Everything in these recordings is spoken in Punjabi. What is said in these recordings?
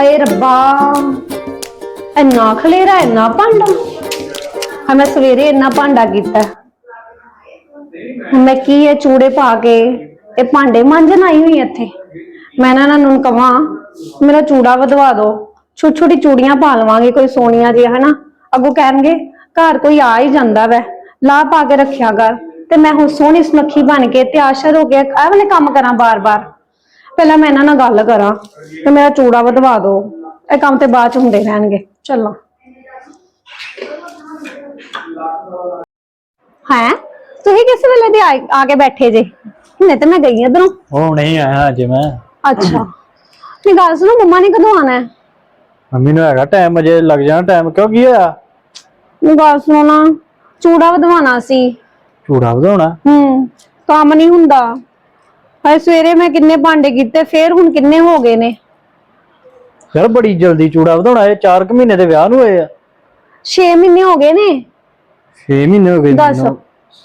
ਹਾਏ ਰੱਬਾ। ਇੰਨਾ ਖਲੇਰਾ, ਇੰਨਾ ਭਾਂਡਾ। ਹਾਂ ਮੈਂ ਸਵੇਰੇ ਇੰਨਾ ਭਾਂਡਾ ਕੀਤਾ। ਮੈਂ ਕੀ ਇਹ ਚੂੜੇ ਪਾ ਕੇ, ਇਹ ਭਾਂਡੇ ਮਾਂਜਣ ਆਈ ਹੋਈ ਇੱਥੇ। ਮੈਂ ਨਾ ਇਹਨਾਂ ਨੂੰ ਕਵਾਂ, ਮੇਰਾ ਚੂੜਾ ਵਧਵਾ ਦਿਓ ਛੋਟੀ ਛੋਟੀ ਚੂੜੀਆਂ ਪਾ ਲਵਾਂਗੇ, ਕੋਈ ਸੋਹਣੀਆਂ ਜਿਹੀਆਂ, ਹਨਾ? ਅੱਗੋਂ ਕਹਿਣਗੇ, ਘਰ ਕੋਈ ਆ ਹੀ ਜਾਂਦਾ ਵੈ। ਲਾ ਪਾ ਕੇ ਰੱਖਿਆ ਕਰ। ਤੇ ਮੈਂ ਹੁਣ ਸੋਹਣੀ ਸੁਨੱਖੀ ਬਣ ਕੇ ਤੇ ਆਸ਼ਰ ਹੋ ਕੇ ਆਹ ਵਾਲੇ ਕੰਮ ਕਰਾਂ ਬਾਰ-ਬਾਰ। ਪਹਿਲਾਂ ਮੈਂ ਇਹਨਾਂ ਨਾਲ ਗੱਲ ਕਰਾਂ ਤੇ ਮੇਰਾ ਚੂੜਾ ਵਧਵਾ ਦਿਓ। ਇਹ ਕੰਮ ਤੇ ਬਾਅਦ ਚ ਹੁੰਦੇ ਰਹਿਣਗੇ। ਚੱਲਾਂ। ਹੈ? ਤੁਸੀਂ ਕਿਸ ਵੇਲੇ ਦੇ ਆਏ- ਆ ਕੇ ਬੈਠੇ ਜੇ? ਹੁਣੇ ਤੇ ਮੈਂ ਗਈ ਇਧਰੋਂ। ਉਹ ਨਹੀਂ ਆਇਆ ਅਜੇ ਮੈਂ। ਅੱਛਾ। ਨਹੀਂ ਗੱਲ ਸੁਣੋ ਮੰਮਾ ਨੇ ਕਦੋਂ ਆਣਾ ਹੈ? ਮੰਮੀ ਨੂੰ ਹੈਗਾ ਟਾਈਮ ਅਜੇ ਲੱਗ ਜਾਣਾ ਟਾਈਮ ਕਿਉਂ ਕੀ ਹੋਇਆ? ਨਹੀਂ ਗੱਲ ਸੁਣੋ ਨਾ ਚੂੜਾ ਵਧਵਾਣਾ ਸੀ। ਝੂੜਾ ਵਧਾਉਣਾ? ਹੂੰ। ਕੰਮ ਨਹੀਂ ਹੁੰਦਾ। ਹਾਏ ਸਵੇਰੇ ਮੈਂ ਕਿੰਨੇ ਭਾਂਡੇ ਕੀਤੇ ਫੇਰ ਹੁਣ ਕਿੰਨੇ ਹੋ ਗਏ ਨੇ? ਯਾਰ ਬੜੀ ਜਲਦੀ ਚੂੜਾ ਵਧਾਉਣਾ ਇਹ 4 ਕੁ ਮਹੀਨੇ ਦੇ ਵਿਆਹ ਨੂੰ ਹੋਏ ਆ। 6 ਮਹੀਨੇ ਹੋ ਗਏ ਨੇ? 6 ਮਹੀਨੇ ਹੋ ਗਏ ਦੱਸ। ਮੈਨੂੰ।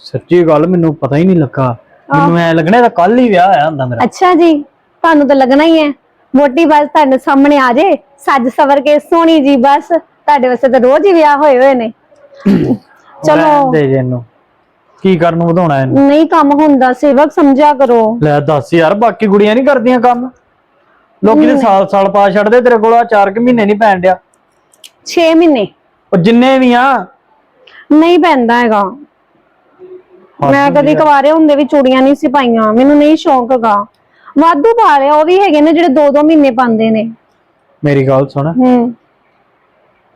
ਸੱਚੀ ਗੱਲ ਮੈਨੂੰ ਪਤਾ ਹੀ ਨਹੀਂ ਲੱਗਾ। ਮੈਨੂੰ ਐ ਲੱਗਣਾ ਤਾਂ ਕੱਲ ਹੀ ਵਿਆਹ ਆਇਆ ਹੁੰਦਾ ਮੇਰਾ। ਅੱਛਾ ਜੀ ਤੁਹਾਨੂੰ ਤਾਂ ਲੱਗਣਾ ਹੀ ਹੈ। ਮੋਟੀ ਬਸ ਤੁਹਾਡੇ ਸਾਹਮਣੇ ਆ ਜੇ ਸੱਜ ਸਵਰ ਕੇ ਸੋਹਣੀ ਜੀ ਬਸ ਤੁਹਾਡੇ ਵਾਸਤੇ ਤਾਂ ਰੋਜ਼ ਹੀ ਵਿਆਹ ਹੋਏ ਹੋਏ ਨੇ। ਰਹਿਣ ਚਲੋ ਦੇ ਜੇ ਇਹਨੂੰ। ਕੀ ਕਰਨ ਨੂੰ ਵਧਾਉਣਾ ਇਹਨੂੰ? ਨਹੀਂ ਕੰਮ ਹੁੰਦਾ ਸੇਵਕ ਸਮਝਿਆ ਕਰੋ। ਲੈ ਦੱਸ ਯਾਰ ਬਾਕੀ ਕੁੜੀਆਂ ਨਹੀਂ ਕਰਦੀਆਂ ਕੰਮ? ਲੋਕੀ ਤੇ ਸਾਲ ਸਾਲ ਪਾ ਛੱਡਦੇ ਤੇਰੇ ਕੋਲ ਆ 4 ਕੁ ਮਹੀਨੇ ਨਹੀਂ ਪੈਣ ਡਿਆ। 6 ਮਹੀਨੇ। ਉਹ ਜਿੰਨੇ ਵੀ ਆ। ਨਹੀਂ ਪੈਂਦਾ ਹੈਗਾ। ਮੈਂ ਕਦੀ ਕੁਵਾਰੇ ਹੁੰਦੇ ਵੀ ਚੂੜੀਆਂ ਨਹੀਂ ਸੀ ਪਾਈਆਂ ਮੈਨੂੰ ਨਹੀਂ ਸ਼ੌਂਕ ਹੈਗਾ। ਵਾਧੂ ਪਾ ਲਿਆ ਉਹ ਵੀ ਹੈਗੇ ਨੇ ਜਿਹੜੇ 2-2 ਮਹੀਨੇ ਪਾਉਂਦੇ ਨੇ। ਮੇਰੀ ਗੱਲ ਸੁਣ। ਹੂੰ।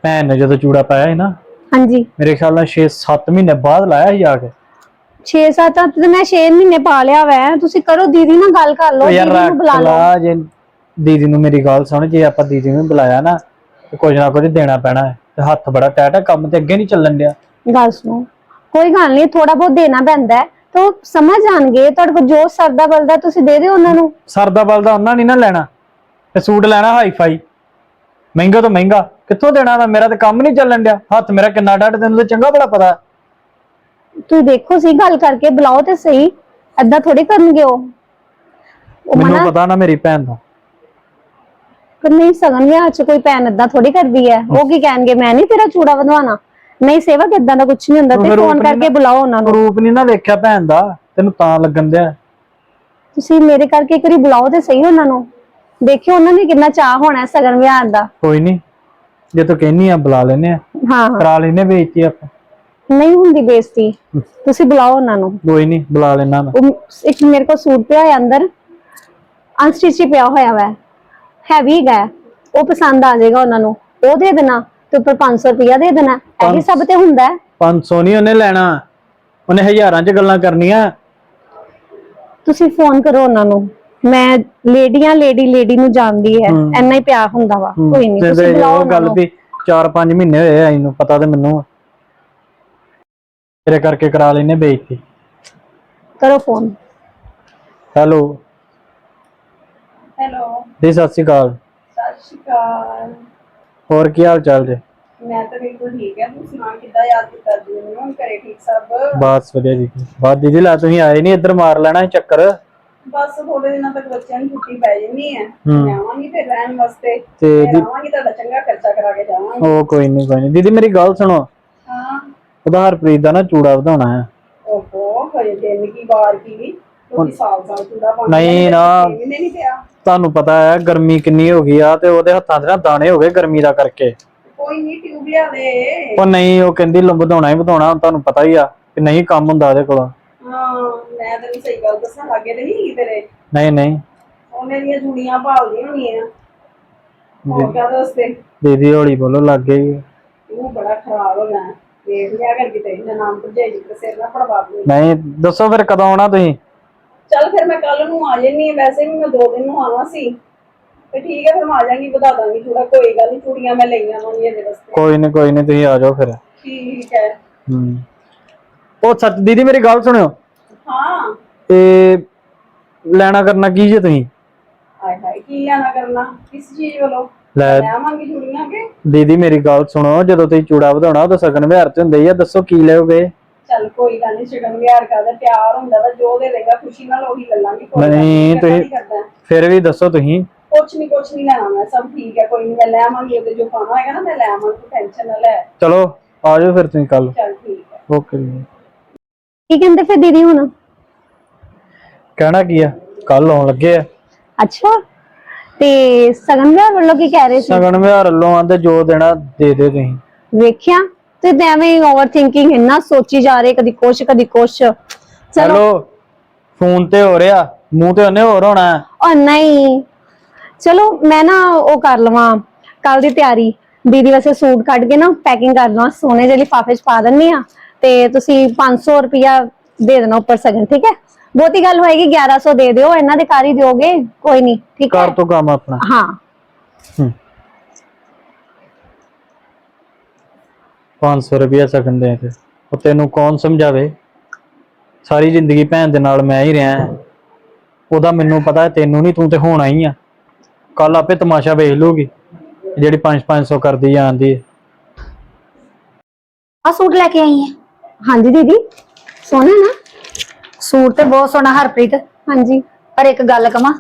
ਭੈਣ ਨੇ ਜਦੋਂ ਚੂੜਾ ਪਾਇਆ ਸੀ ਨਾ ਹਾਂਜੀ। ਮੇਰੇ ਖਿਆਲ ਨਾਲ 6-7 ਮਹੀਨੇ ਬਾਅਦ ਲਾਇਆ ਸੀ ਜਾ ਕੇ। 6-7 ਤੇ ਮੈਂ 6 ਮਹੀਨੇ ਪਾ ਲਿਆ ਵੈ। ਤੁਸੀਂ ਕਰੋ ਦੀਦੀ ਨਾਲ ਗੱਲ ਕਰ ਲਓ ਯਾਰ ਦੀਦੀ ਨੂੰ ਬੁਲਾ ਰੱਖ ਲਓ। ਲਾ ਜੇ ਦੀਦੀ ਨੂੰ ਮੇਰੀ ਗੱਲ ਸੁਣ ਜੇ ਆਪਾਂ ਦੀਦੀ ਨੂੰ ਬੁਲਾਇਆ ਨਾ ਤੇ ਕੁਝ ਨਾ ਕੁਝ ਦੇਣਾ ਪੈਣਾ ਹੈ। ਤੇ ਹੱਥ ਬੜਾ ਟਾਈਟ ਹੈ ਕੰਮ ਤੇ ਅੱਗੇ ਨਹੀਂ ਚੱਲਣ ਡਿਆ। ਗੱਲ ਸੁਣੋ ਕੋਈ ਗੱਲ ਨਹੀਂ ਥੋੜਾ ਬਹੁਤ ਦੇਣਾ ਪੈਂਦਾ ਹੈ ਤਾਂ ਉਹ ਸਮਝ ਜਾਣਗੇ। ਤੁਹਾਡੇ ਕੋਲ ਜੋ ਸਰਦਾ ਬਲਦਾ ਤੁਸੀਂ ਦੇ ਦਿਓ ਉਹਨਾਂ ਨੂੰ। ਸਰਦਾ ਬਲਦਾ ਉਹਨਾਂ ਨਹੀਂ ਨਾ ਲੈਣਾ। ਤੇ ਸੂਟ ਲੈਣਾ ਹਾਈ ਫਾਈ ਮਹਿੰਗਾ ਤੋਂ ਮਹਿੰਗਾ। ਕਿੱਥੋਂ ਦੇਣਾ ਵਾ? ਮੇਰਾ ਤੇ ਕੰਮ ਨਹੀਂ ਚੱਲਣ ਡਿਆ। ਹੱਥ ਮੇਰਾ ਕਿੰਨਾ ਡੱਟ ਤੈਨੂੰ ਤਾਂ ਚੰਗਾ ਬੜਾ ਪਤਾ। ਤੁਸੀਂ ਦੇਖੋ ਸੀ ਗੱਲ ਕਰਕੇ ਬੁਲਾਓ ਤੇ ਸਹੀ। ਐਦਾਂ ਥੋੜੀ ਕਰਨਗੇ ਉਹ। ਉਹ ਮੈਨੂੰ ਮਨਾ ਪਤਾ ਨਾ ਮੇਰੀ ਭੈਣ ਦਾ। ਕਰ ਨਹੀਂ ਸਕਣਗੇ ਅੱਜ ਚ ਕੋਈ ਭੈਣ ਏਦਾਂ ਥੋੜੀ ਕਰਦੀ ਹੈ ਉਹ ਕੀ ਕਹਿਣਗੇ ਮੈਂ ਨਹੀਂ ਤੇਰਾ ਚੂੜਾ ਵਧਵਾਣਾ ਨਹੀਂ ਸੇਵਕ ਏਦਾਂ ਦਾ ਕੁਝ ਨਹੀਂ ਹੁੰਦਾ। ਤੂੰ ਤੇ ਫੋਨ ਕਰਕੇ ਬੁਲਾਓ ਉਹਨਾਂ ਨੂੰ। ਰੂਪ ਨਹੀਂ ਨਾ ਵੇਖਿਆ ਭੈਣ ਦਾ। ਤੈਨੂੰ ਤਾਂ ਲੱਗਣ ਦਿਆ। ਤੁਸੀਂ ਮੇਰੇ ਕਰਕੇ ਇੱਕ ਵਾਰੀ ਬੁਲਾਓ ਤੇ ਸਹੀ ਉਹਨਾਂ ਨੂੰ। ਦੇਖਿਓ ਉਹਨਾਂ ਨੇ ਕਿੰਨਾ ਚਾਹ ਹੋਣਾ ਹੈ ਸਗਨ ਵਿਆਹ ਦਾ। ਕੋਈ ਨਹੀਂ। ਜੇ ਤੂੰ ਕਹਿਨੀ ਆ ਬੁਲਾ ਲੈਨੇ ਆ। ਹਾਂ। ਹਾਂ ਕਰਾ ਲੈਨੇ ਬੇਇੱਜ਼ਤੀ ਆਪਾਂ। ਨਹੀਂ ਹੁੰਦੀ ਬੇਇੱਜ਼ਤੀ। ਤੁਸੀਂ ਬੁਲਾਓ ਉਹਨਾਂ ਨੂੰ। ਕੋਈ ਨਹੀਂ ਬੁਲਾ ਲੈਣਾ ਮੈਂ। ਉਹ ਇੱਕ ਮੇਰੇ ਕੋਲ ਸੂਟ ਪਿਆ ਹੈ ਅੰਦਰ। ਅਨਸਟਿਚ ਪਿਆ ਹੋਇਆ ਵਾ। ਹੈਵੀ ਹੈ ਉਹ ਪਸੰਦ ਆ ਜਾਏਗਾ ਉਹਨਾਂ ਨੂੰ। ਉਹ ਦੇ ਦੇਣਾ। ਤੇ ਉੱਪਰ 500 ਰੁਪਇਆ ਦੇ ਦੇਣਾ। ਇਹੀ ਸਭ ਤੇ ਹੁੰਦਾ ਹੈ। 500 ਨਹੀਂ ਉਹਨੇ ਲੈਣਾ। ਉਹਨੇ ਹਜ਼ਾਰਾਂ 'ਚ ਗੱਲਾਂ ਕਰਨੀਆਂ। ਤੁਸੀਂ ਫੋਨ ਕਰੋ ਉਹਨਾਂ ਨੂੰ। ਮੈਂ ਲੇਡੀਆਂ ਲੇਡੀ ਲੇਡੀ ਨੂੰ ਜਾਣਦੀ ਹੈ। ਇੰਨਾ ਹੀ ਪਿਆਰ ਹੁੰਦਾ ਵਾ। ਕੋਈ ਨਹੀਂ ਤੁਸੀਂ ਬੁਲਾਓ ਗੱਲ ਵੀ 4-5 ਮਹੀਨੇ ਹੋਏ ਆ ਇਹਨੂੰ। ਪਤਾ ਤੇ ਮੈਨੂੰ। ਤੇਰੇ ਕਰਕੇ ਕਰਾ ਲੈਨੇ ਬੇਇੱਜ਼ਤੀ। ਕਰੋ ਫੋਨ। ਹੈਲੋ। ਹੈਲੋ। ਜੀ ਸਤਿ ਸ਼੍ਰੀ ਅਕਾਲ। ਸਤਿ ਸ਼੍ਰੀ ਅਕਾਲ। ਹੋਰ ਕੀ ਹਾਲ ਚਾਲ ਜੇ? ਮੈਂ ਤਾਂ ਬਿਲਕੁਲ ਠੀਕ ਹੈ। ਤੂੰ ਸੁਣਾ ਕਿੱਦਾਂ ਯਾਦ ਕੀਤਾ ਜੀ ਮੈਨੂੰ? ਘਰੇ ਠੀਕ ਸਭ? ਬਸ ਵਧੀਆ ਜੀ। ਬਾਤ ਦੀਦੀ ਲਾ ਤੁਸੀਂ ਆਏ ਨਹੀਂ ਇੱਧਰ ਮਾਰ ਲੈਣਾ ਸੀ ਚੱਕਰ। ਬਸ ਥੋੜੇ ਦਿਨਾਂ ਤੱਕ ਬੱਚਿਆਂ ਨੂੰ ਛੁੱਟੀ ਪੈ ਜਾਣੀ ਹੈ। ਹੂੰ। ਮੈਂ ਆਵਾਂਗੀ ਫਿਰ ਰਹਿਣ ਵਾਸਤੇ। ਤੇ ਫਿਰ ਦੀ- ਤੁਹਾਡਾ ਚੰਗਾ ਖਰਚਾ ਕਰਾ ਕੇ ਜਾਵਾਂਗੀ। ਉਹ ਕੋਈ ਨਹੀਂ ਕੋਈ ਨਹੀਂ ਦੀਦੀ ਮੇਰੀ ਗੱਲ ਸੁਣੋ। ਉਹਦਾ ਹਰਪ੍ਰੀਤ ਦਾ ਨਾ ਚੂੜਾ ਵਧਾਉਣਾ ਹੈ। ਓਹੋ ਹਜੇ ਦਿਨ ਕੀ ਵਾਰ ਕੀ ਕਿਉਂਕਿ ਸਾਲ ਸਾਲ ਚੂੜਾ ਪਾਉਂਦੇ ਨਹੀਂ ਨਾ। ਮਹੀਨੇ ਨਹੀਂ ਪਿਆ? ਤੁਹਾਨੂੰ ਪਤਾ ਹੈ ਗਰਮੀ ਕਿੰਨੀ ਹੋ ਗਈ ਆ ਤੇ ਉਹਦੇ ਹੱਥਾਂ 'ਤੇ ਨਾ ਦਾਣੇ ਹੋ ਗਏ ਗਰਮੀ ਦਾ ਕਰਕੇ। ਕੋਈ ਨਹੀਂ ਟਿਊਬ ਲਿਆ ਦੇ। ਉਹ ਨਹੀਂ ਉਹ ਕਹਿੰਦੀ ਲੰਬ ਵਧਾਉਣਾ ਹੀ ਵਧਾਉਣਾ ਹੁਣ ਤੁਹਾਨੂੰ ਪਤਾ ਹੀ ਆ ਕਿ ਨਹੀਂ ਕੰਮ ਹੁੰਦਾ ਉਹਦੇ ਕੋਲ। ਹਾਂ ਮੈਂ ਤੈਨੂੰ ਸਹੀ ਗੱਲ ਦੱਸਾਂ ਲੱਗੇ ਤੇ ਨਹੀਂ ਤੇਰੇ? ਨਹੀਂ ਨਹੀਂ। ਉਹਨੇ ਦੀਆਂ ਜੁੜੀਆਂ ਭਾਲਦੀਆਂ ਹੋਣੀਆਂ। ਹੋਰ ਕਾਹਦੇ ਵਾਸਤੇ ਦੀਦੀ ਹੌਲੀ ਬੋਲੋ ਲੱਗ ਗਈ ਤੂੰ ਬੜਾ ਖਰਾਬ ਹੋ ਗਿਆ। ਵੇਖ ਲਿਆ ਕਰ ਕਿਤੇ ਇਹਦਾ ਨਾਮ ਭਜਾਈ ਤੇ ਸਿਰ ਨਾ ਪੜਵਾ ਦੇ ਨਹੀਂ ਦੱਸੋ ਫਿਰ ਕਦੋਂ ਆਉਣਾ ਤੁਸੀਂ? ਚੱਲ ਫਿਰ ਮੈਂ ਕੱਲ ਨੂੰ ਆ ਜੰਨੀ ਵੈਸੇ ਵੀ ਮੈਂ ਦੋ ਦਿਨ ਨੂੰ ਆਉਣਾ ਸੀ। ਤੇ ਠੀਕ ਹੈ ਫਿਰ ਮੈਂ ਆ ਜਾਾਂਗੀ ਵਧਾ ਦਾਂਗੀ ਥੋੜਾ ਕੋਈ ਗੱਲ ਨਹੀਂ ਚੂੜੀਆਂ ਮੈਂ ਲਈਆਂ ਹੋਣੀਆਂ ਇਹਦੇ ਵਾਸਤੇ ਕੋਈ ਨਹੀਂ ਕੋਈ ਨਹੀਂ ਤੁਸੀਂ ਆ ਜਾਓ ਫਿਰ। ਠੀਕ ਹੈ। ਹੂੰ। ਉਹ ਸੱਚ ਦੀਦੀ ਮੇਰੀ ਗੱਲ ਸੁਣਿਓ। ਹਾਂ। ਤੇ ਲੈਣਾ ਕਰਨਾ ਕੀ ਜੇ ਤੁਸੀਂ? ਹਾਏ ਹਾਏ ਕੀ ਲੈਣਾ ਕਰਨਾ? ਕਿਸ ਚੀਜ਼ ਵੱਲੋਂ? ਲੈ। ਆਵਾਂਗੀ ਕੇ। ਦੀਦੀ ਮੇਰੀ ਗੱਲ ਸੁਣੋ ਜਦੋਂ ਤੁਸੀਂ ਚੂੜਾ ਵਧਾਉਣਾ ਉਦੋਂ ਸਗਨ ਵਿਹਾਰ ਤੇ ਹੁੰਦੇ ਹੀ ਆ ਦੱਸੋ ਕੀ ਲੈਓਗੇ? ਚੱਲ ਕੋਈ ਗੱਲ ਨਹੀਂ ਛਡਣ ਵਿਆਰ ਕਰਦਾ ਪਿਆਰ ਹੁੰਦਾ ਵਾ ਜੋ ਦੇ ਦੇਗਾ ਖੁਸ਼ੀ ਨਾਲ ਉਹੀ ਲੈ ਲਾਂਗੇ ਕੋਈ ਗੱਲ ਨਹੀਂ, ਨੀ, ਇਕੱਠਾ ਤੁਸੀਂ- ਨੀ ਕਰਦਾ। ਫਿਰ ਵੀ ਦੱਸੋ ਤੁਸੀਂ। ਕੁਛ ਨਹੀਂ ਕੁਛ ਨਹੀਂ ਲੈਣਾ ਮੈਂ ਸਭ ਠੀਕ ਹੈ ਕੋਈ ਨਹੀਂ ਮੈਂ ਲੈ ਆਵਾਂਗੀ ਉਹਦੇ ਜੋ ਪਾਣਾ ਹੈਗਾ ਨਾ ਮੈਂ ਲੈ ਆਵਾਂਗੀ ਟੈਨਸ਼ਨ ਨਾ ਲੈ। ਚਲੋ ਆ ਜਾਓ ਫਿਰ ਤੁਸੀਂ ਕੱਲ ਚੱਲ ਠੀਕ ਹੈ ਓਕੇ ਜੀ। ਕੀ ਕਹਿੰਦੇ ਫਿਰ ਦੀਦੀ ਹੁਣ? ਕਹਿਣਾ ਕੀ ਆ? ਕੱਲ ਆਉਣ ਲੱਗੇ ਆ। ਅੱਛਾ। ਤੇ ਸਗਨ ਵਿਆਹ ਵੱਲੋਂ ਕੀ ਕਹਿ ਰਹੇ ਸੀ? ਸਗਨ ਵਿਹਾਰ ਵੱਲੋਂ ਆਂਦੇ ਜੋ ਦੇਣਾ ਦੇ ਦੇ ਤੁਸੀਂ। ਵੇਖਿਆ? ਤੇ ਤੇ ਐਵੇਂ ਓਵਰ ਥਿੰਕਿੰਗ ਇੰਨਾ ਸੋਚੀ ਜਾ ਰਹੇ ਕਦੀ ਕੁਛ ਕਦੀ ਕੁਛ। ਚਲੋ। ਹੈਲੋ ਫੋਨ ਤੇ ਹੋ ਰਿਹਾ ਮੂੰਹ ਤੇ ਉਹਨੇ ਹੋਰ ਹੋਣਾ। ਹੈ। ਉਹ ਨਹੀਂ। ਚਲੋ ਮੈਂ ਨਾ ਉਹ ਕਰ ਲਵਾਂ ਕੱਲ ਦੀ ਤਿਆਰੀ। ਦੀਦੀ ਵਾਸਤੇ ਸੂਟ ਕੱਢ ਕੇ ਨਾ ਪੈਕਿੰਗ ਕਰ ਲਵਾਂ ਸੋਨੇ ਦੇ ਲਿਫਾਫੇ 'ਚ ਪਾ ਦਿੰਨੀ ਆ ਤੇ ਤੁਸੀਂ 500 ਰੁਪਿਆ ਦੇ ਦੇਣਾ ਉੱਪਰ ਸਗਨ ਠੀਕ ਹੈ? ਬਹੁਤੀ ਗੱਲ ਹੋਏਗੀ 1100 ਦੇ ਦਿਓ ਇਹਨਾਂ ਦੇ ਕਰ ਹੀ ਦਿਓਗੇ ਕੋਈ ਨਹੀਂ ਠੀਕ ਹੈ? ਕਰ ਤੋ ਕੰਮ ਆਪਣਾ। ਹਾਂ। ਹੂੰ। 500 ਰੁਪਇਆ ਸਕਣ ਦੇ ਤੇ ਉਹ ਤੈਨੂੰ ਕੌਣ ਸਮਝਾਵੇ? ਸਾਰੀ ਜ਼ਿੰਦਗੀ ਭੈਣ ਦੇ ਨਾਲ ਮੈਂ ਹੀ ਰਿਹਾ। ਹਾਂ। ਉਹਦਾ ਮੈਨੂੰ ਪਤਾ ਹੈ ਤੈਨੂੰ ਨਹੀਂ ਤੂੰ ਤੇ ਹੋਣਾ ਹੀ ਆ। ਕੱਲ ਆਪੇ ਤਮਾਸ਼ਾ ਵੇਖ ਲੂਗੀ ਜਿਹੜੀ 5-500 ਕਰਦੀ ਜਾਂਦੀ ਹੈ। ਆ ਸੂਟ ਲੈ ਕੇ ਆਈ ਹੈ। ਹਾਂਜੀ ਦੀਦੀ। ਸੋਨਾ ਨਾ? ਸੂਟ ਤੇ ਬਹੁਤ ਸੋਹਣਾ ਹਰਪ੍ਰੀਤ। ਹਾਂਜੀ। ਪਰ ਇੱਕ ਗੱਲ ਕਵਾਂ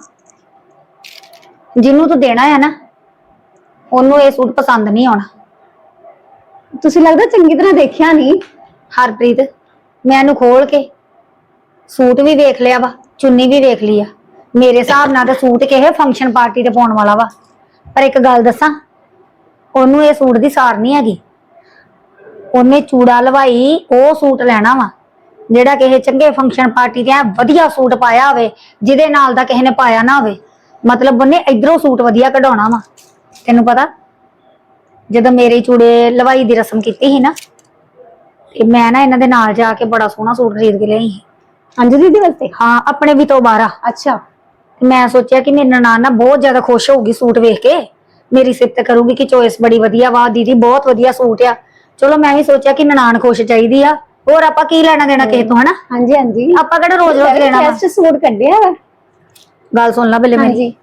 ਜਿਹਨੂੰ ਤੂੰ ਦੇਣਾ ਹੈ ਨਾ ਉਹਨੂੰ ਇਹ ਸੂਟ ਪਸੰਦ ਨਹੀਂ ਆਉਣਾ। ਤੁਸੀਂ ਲੱਗਦਾ ਚੰਗੀ ਤਰ੍ਹਾਂ ਦੇਖਿਆ ਨਹੀਂ? ਹਰਪ੍ਰੀਤ ਮੈਂ ਇਹਨੂੰ ਖੋਲ ਕੇ ਸੂਟ ਵੀ ਵੇਖ ਲਿਆ ਵਾ ਚੁੰਨੀ ਵੀ ਵੇਖ ਲਈ ਆ। ਮੇਰੇ ਹਿਸਾਬ ਨਾਲ ਤਾਂ ਸੂਟ ਕਿਸੇ ਫੰਕਸ਼ਨ ਪਾਰਟੀ ਤੇ ਪਾਉਣ ਵਾਲਾ ਵਾ। ਪਰ ਇੱਕ ਗੱਲ ਦੱਸਾਂ ਉਹਨੂੰ ਇਹ ਸੂਟ ਦੀ ਸਾਰ ਨਹੀਂ ਹੈਗੀ। ਉਹਨੇ ਚੂੜਾ ਲਵਾਈ ਉਹ ਸੂਟ ਲੈਣਾ ਵਾ। ਜਿਹੜਾ ਕਿਸੇ ਚੰਗੇ ਫੰਕਸ਼ਨ ਪਾਰਟੀ ਤੇ ਐਂ ਵਧੀਆ ਸੂਟ ਪਾਇਆ ਹੋਵੇ ਜਿਹਦੇ ਨਾਲ ਦਾ ਕਿਸੇ ਨੇ ਪਾਇਆ ਨਾ ਹੋਵੇ। ਮਤਲਬ ਉਹਨੇ ਇਧਰੋਂ ਸੂਟ ਵਧੀਆ ਕਢਾਉਣਾ ਵਾ। ਤੈਨੂੰ ਪਤਾ ਜਦੋਂ ਮੇਰੇ ਚੂੜੇ ਲਵਾਈ ਦੀ ਰਸਮ ਕੀਤੀ ਸੀ ਨਾ ਤੇ ਮੈਂ ਨਾ ਇਹਨਾਂ ਦੇ ਨਾਲ ਜਾ ਕੇ ਬੜਾ ਸੋਹਣਾ ਸੂਟ ਖਰੀਦ ਕੇ ਲਿਆਈ ਸੀ। ਹਾਂਜੀ ਦੀਦੀ ਵਾਸਤੇ? ਹਾਂ ਆਪਣੇ ਵੀ ਤੋਂ ਬਾਰਾ ਅੱਛਾ। ਤੇ ਮੈਂ ਸੋਚਿਆ ਕਿ ਮੇਰੀ ਨਨਾਣ ਨਾ ਬਹੁਤ ਜ਼ਿਆਦਾ ਖੁਸ਼ ਹੋਊਗੀ ਸੂਟ ਵੇਖ ਕੇ। ਮੇਰੀ ਸਿਫਤ ਕਰੂਗੀ ਕਿ ਚੋਇਸ ਬੜੀ ਵਧੀਆ ਵਾ ਦੀਦੀ ਬਹੁਤ ਵਧੀਆ ਸੂਟ ਆ। ਚਲੋ ਮੈਂ ਵੀ ਸੋਚਿਆ ਕਿ ਨਨਾਣ ਖੁਸ਼ ਚਾਹੀਦੀ ਆ। ਹੋਰ ਆਪਾਂ ਕੀ ਲੈਣਾ ਦੇਣਾ ਕਿਸੇ ਤੋਂ ਹਨਾ? ਹਾਂਜੀ ਹਾਂਜੀ। ਆਪਾਂ ਕਿਹੜਾ ਰੋਜ਼ ਰੋਜ਼ ਲੈਣਾ ਵਾ? ਬੈਸਟ ਸੂਟ ਕੱਢਿਆ ਵਾ। ਗੱਲ ਸੁਣ ਲੈ ਬੱਲੇ ਮੇਰੀ। ਹਾਂਜੀ।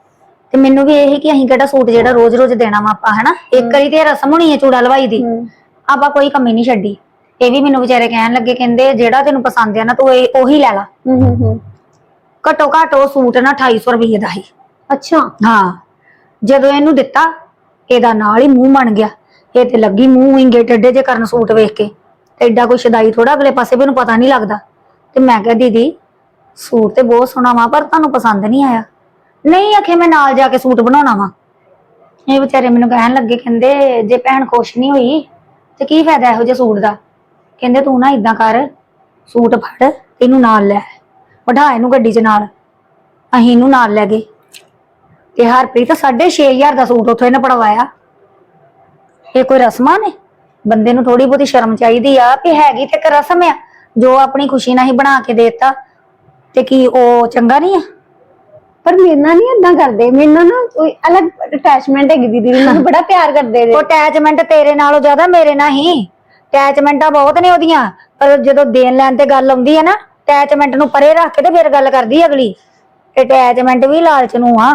ਤੇ ਮੈਨੂੰ ਵੀ ਇਹ ਕਿ ਅਸੀਂ ਕਿਹੜਾ ਸੂਟ ਜਿਹੜਾ ਰੋਜ਼ ਰੋਜ਼ ਦੇਣਾ ਵਾ ਆਪਾਂ ਹਨਾ? ਇੱਕ ਵਾਰੀ ਤੇ ਇਹ ਰਸਮ ਹੋਣੀ ਹੈ ਚੂੜਾ ਲਵਾਈ ਦੀ। ਹਮ। ਆਪਾਂ ਕੋਈ ਕਮੀ ਨਹੀਂ ਛੱਡੀ। ਇਹ ਵੀ ਮੈਨੂੰ ਵਿਚਾਰੇ ਕਹਿਣ ਲੱਗੇ ਕਹਿੰਦੇ ਜਿਹੜਾ ਤੈਨੂੰ ਪਸੰਦ ਆ ਨਾ ਤੂੰ ਇਹ ਉਹੀ ਲੈ ਲਾ। ਹੂੰ ਹੂੰ ਹੂੰ। ਘੱਟੋ ਘੱਟ ਉਹ ਸੂਟ ਨਾ 250 ਰੁਪਏ ਦਾ ਸੀ ਅੱਛਾ। ਹਾਂ। ਜਦੋਂ ਇਹਨੂੰ ਦਿੱਤਾ ਇਹਦਾ ਨਾਲ ਹੀ ਮੂੰਹ ਬਣ ਗਿਆ। ਇਹ ਤੇ ਲੱਗੀ ਮੂੰਹ ਇੰਗੇ ਟੱਡੇ ਜੇ ਕਰਨ ਸੂਟ ਵੇਖ ਕੇ। ਤੇ ਐਡਾ ਕੋਈ ਸ਼ਦਾਈ ਥੋੜਾ ਅਗਲੇ ਪਾਸੇ ਵੀ ਉਹਨੂੰ ਪਤਾ ਨਹੀਂ ਲੱਗਦਾ। ਤੇ ਮੈਂ ਕਿਹਾ, ਦੀਦੀ, ਸੂਟ ਤੇ ਬਹੁਤ ਸੋਹਣਾ ਵਾ, ਪਰ ਤੁਹਾਨੂੰ ਪਸੰਦ ਨਹੀਂ ਆਇਆ। ਨਹੀਂ ਆਖੇ, ਮੈਂ ਨਾਲ ਜਾ ਕੇ ਸੂਟ ਬਣਾਉਣਾ ਵਾ। ਇਹ ਵਿਚਾਰੇ ਮੈਨੂੰ ਕਹਿਣ ਲੱਗੇ, ਕਹਿੰਦੇ, ਜੇ ਭੈਣ ਖੁਸ਼ ਨਹੀਂ ਹੋਈ, ਤੇ ਕੀ ਫਾਇਦਾ ਇਹੋ ਜਿਹੇ ਸੂਟ ਦਾ? ਕਹਿੰਦੇ, ਤੂੰ ਨਾ ਇਦਾਂ ਕਰ, ਸੂਟ ਫੜ ਇਹਨੂੰ ਨਾਲ ਲੈ। ਬਿਠਾ ਇਹਨੂੰ ਗੱਡੀ 'ਚ ਨਾਲ। ਅਸੀਂ ਇਹਨੂੰ ਨਾਲ ਲੈ ਗਏ। ਤੇ ਹਰਪ੍ਰੀਤ 6500 ਦਾ ਸੂਟ ਉੱਥੋਂ ਇਹਨੇ ਪੜਵਾਇਆ। ਇਹ ਕੋਈ ਰਸਮਾਂ ਨੇ? ਬੰਦੇ ਨੂੰ ਥੋੜੀ ਬਹੁਤੀ ਸ਼ਰਮ ਚਾਹੀਦੀ ਆ ਵੀ ਹੈਗੀ ਤੇ ਇੱਕ ਰਸਮ ਆ ਜੋ ਆਪਣੀ ਖੁਸ਼ੀ ਨਾਲ ਹੀ ਬਣਾ ਕੇ ਦੇਤਾ। ਤੇ ਕੀ ਉਹ ਚੰਗਾ ਨਹੀਂ ਆ? ਪਰ ਮੇਰੇ ਨਾਲ ਨਹੀਂ ਏਦਾਂ ਕਰਦੇ। ਮੇਰੇ ਨਾਲ ਨਾ ਕੋਈ ਅਲੱਗ ਅਟੈਚਮੈਂਟ ਹੈਗੀ ਦੀਦੀ ਦੀ। ਮੈਨੂੰ ਬੜਾ ਪਿਆਰ ਕਰਦੇ ਨੇ। ਉਹ ਅਟੈਚਮੈਂਟ ਤੇਰੇ ਨਾਲੋਂ ਜ਼ਿਆਦਾ ਮੇਰੇ ਨਾਲ ਹੀ। ਅਟੈਚਮੈਂਟਾਂ ਬਹੁਤ ਨੇ ਉਹਦੀਆਂ। ਪਰ ਜਦੋਂ ਦੇਣ ਲੈਣ ਤੇ ਗੱਲ ਆਉਂਦੀ ਹੈ ਨਾ ਅਟੈਚਮੈਂਟ ਨੂੰ ਪਰੇ ਰੱਖ ਕੇ ਤੇ ਫਿਰ ਗੱਲ ਕਰਦੀ ਅਗਲੀ। ਅਟੈਚਮੈਂਟ ਵੀ ਲਾਲਚ ਨੂੰ ਆ।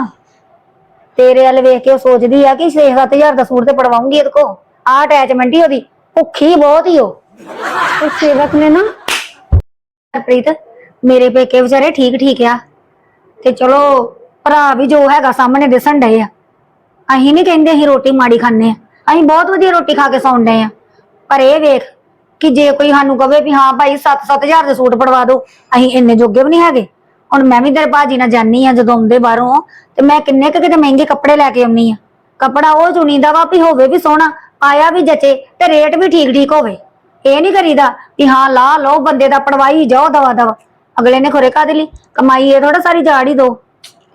ਤੇਰੇ ਵੱਲ ਵੇਖ ਕੇ ਉਹ ਸੋਚਦੀ ਆ ਕਿ 6-7000 ਦਾ ਸੂਟ ਤੇ ਪੜਵਾਉਂਗੀ ਇਹਦੇ ਕੋ ਆ ਅਟੈਚਮੈਂਟ ਹੀ ਉਹਦੀ, ਭੁੱਖੀ ਬਹੁਤ ਹੀ ਉਹ। ਉਹ ਸੇਵਕ ਨੇ ਨਾ ਪ੍ਰੀਤ ਮੇਰੇ ਪੇਕੇ ਵਿਚਾਰੇ ਠੀਕ ਠੀਕ ਆ। ਤੇ ਚਲੋ, ਭਰਾ ਵੀ ਜੋ ਹੈਗਾ ਸਾਹਮਣੇ ਦਿਸਣ ਡਏ ਆ। ਅਸੀਂ ਨਹੀਂ ਕਹਿੰਦੇ ਅਸੀਂ ਰੋਟੀ ਮਾੜੀ ਖਾਂਦੇ ਆ। ਅਸੀਂ ਬਹੁਤ ਵਧੀਆ ਰੋਟੀ ਖਾ ਕੇ ਸੌਣ ਡਏ ਆ। ਪਰ ਇਹ ਵੇਖ ਕਿ ਜੇ ਕੋਈ ਸਾਨੂੰ ਕਵੇ ਵੀ ਹਾਂ ਭਾਈ 7-7000 ਦੇ ਸੂਟ ਪੜਵਾ ਦਿਓ ਅਸੀਂ ਇੰਨੇ ਜੋਗੇ ਵੀ ਨਹੀਂ ਹੈਗੇ। ਹੁਣ ਮੈਂ ਵੀ ਤੇਰੇ ਭਾਜੀ ਨਾਲ ਜਾਨੀ ਆ ਜਦੋਂ ਆਉਂਦੇ ਬਾਹਰੋਂ, ਤੇ ਮੈਂ ਕਿੰਨੇ ਕੁ ਕਿਤੇ ਮਹਿੰਗੇ ਕੱਪੜੇ ਲੈ ਕੇ ਆਉਣੀ ਆ। ਕੱਪੜਾ ਉਹ ਚੁਣੀਦਾ ਵਾ ਵੀ ਹੋਵੇ ਵੀ ਸੋਹਣਾ ਆਇਆ ਵੀ ਜਚੇ ਤੇ ਰੇਟ ਵੀ ਠੀਕ ਠੀਕ ਹੋਵੇ। ਇਹ ਨਹੀਂ ਕਰੀਦਾ ਵੀ ਹਾਂ ਲਾ ਲਓ, ਬੰਦੇ ਦਾ ਪੜਵਾਈ ਜਾਓ, ਦਵਾ ਦਵਾ। ਅਗਲੇ ਨੇ ਖੁਰੇ ਕਾਦੇ ਲਈ? ਕਮਾਈ ਇਹ ਥੋੜਾ ਸਾਰੀ ਜਾੜ ਹੀ ਦੋ।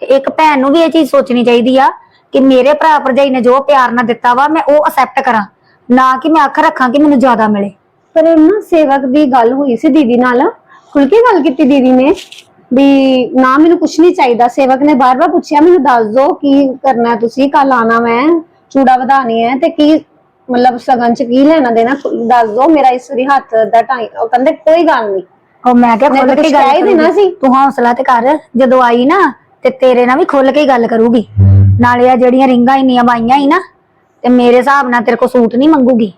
ਇੱਕ ਭੈਣ ਨੂੰ ਵੀ ਇਹ ਚੀਜ਼ ਸੋਚਣੀ ਚਾਹੀਦੀ ਆ ਕਿ ਮੇਰੇ ਭਰਾ ਭਰਜਾਈ ਨੇ ਜੋ ਪਿਆਰ ਨਾਲ ਦਿੱਤਾ ਵਾ, ਮੈਂ ਉਹ ਅਸੈਪਟ ਕਰਾਂ। ਨਾ ਕਿ ਮੈਂ ਅੱਖ ਰੱਖਾਂ ਕਿ ਮੈਨੂੰ ਜ਼ਿਆਦਾ ਮਿਲੇ। ਪਰ ਨਾ ਸੇਵਕ ਦੀ ਗੱਲ ਹੋਈ ਸੀ ਦੀਦੀ ਨਾਲ। ਖੁੱਲ ਕੇ ਗੱਲ ਕੀਤੀ ਦੀਦੀ ਨੇ? ਵੀ ਨਾ ਮੈਨੂੰ ਕੁਝ ਨਹੀਂ ਚਾਹੀਦਾ। ਸੇਵਕ ਨੇ ਬਾਰ-ਬਾਰ ਪੁੱਛਿਆ, ਮੈਨੂੰ ਦੱਸ ਦਿਓ ਕੀ ਕਰਨਾ ਤੁਸੀਂ? ਕੱਲ ਆਣਾ ਮੈਂ, ਚੂੜਾ ਵਧਾਣੀ ਹੈ ਤੇ ਕੀ ਮਤਲਬ ਸਗਨ ਚ ਕੀ ਲੈਣਾ ਦੇਣਾ ਦੱਸ ਦਿਓ ਮੇਰਾ ਇਸ ਵਾਰੀ ਹੱਥ ਦਾ ਟਾਈ ਉਹ ਕਹਿੰਦੇ ਕੋਈ ਗੱਲ ਨਹੀਂ ਉਹ ਮੈਂ ਕਿਹਾ ਖੁੱਲ ਕੇ ਗੱਲ ਦੇਣਾ। ਸੀ। ਤੂੰ ਹੌਸਲਾ ਤੇ ਕਰ ਜਦੋਂ ਆਈ ਨਾ ਤੇ ਤੇਰੇ ਨਾਲ ਵੀ ਖੁੱਲ ਕੇ ਹੀ ਗੱਲ ਕਰੂਗੀ। ਨਾਲੇ ਆ ਜਿਹੜੀਆਂ ਰਿੰਗਾਂ ਇੰਨੀਆਂ ਪਾਈਆਂ ਹੀ ਨਾ ਤੇ ਮੇਰੇ ਹਿਸਾਬ ਨਾਲ ਤੇਰੇ ਕੋ ਸੂਟ ਨਹੀਂ ਮੰਗੂਗੀ।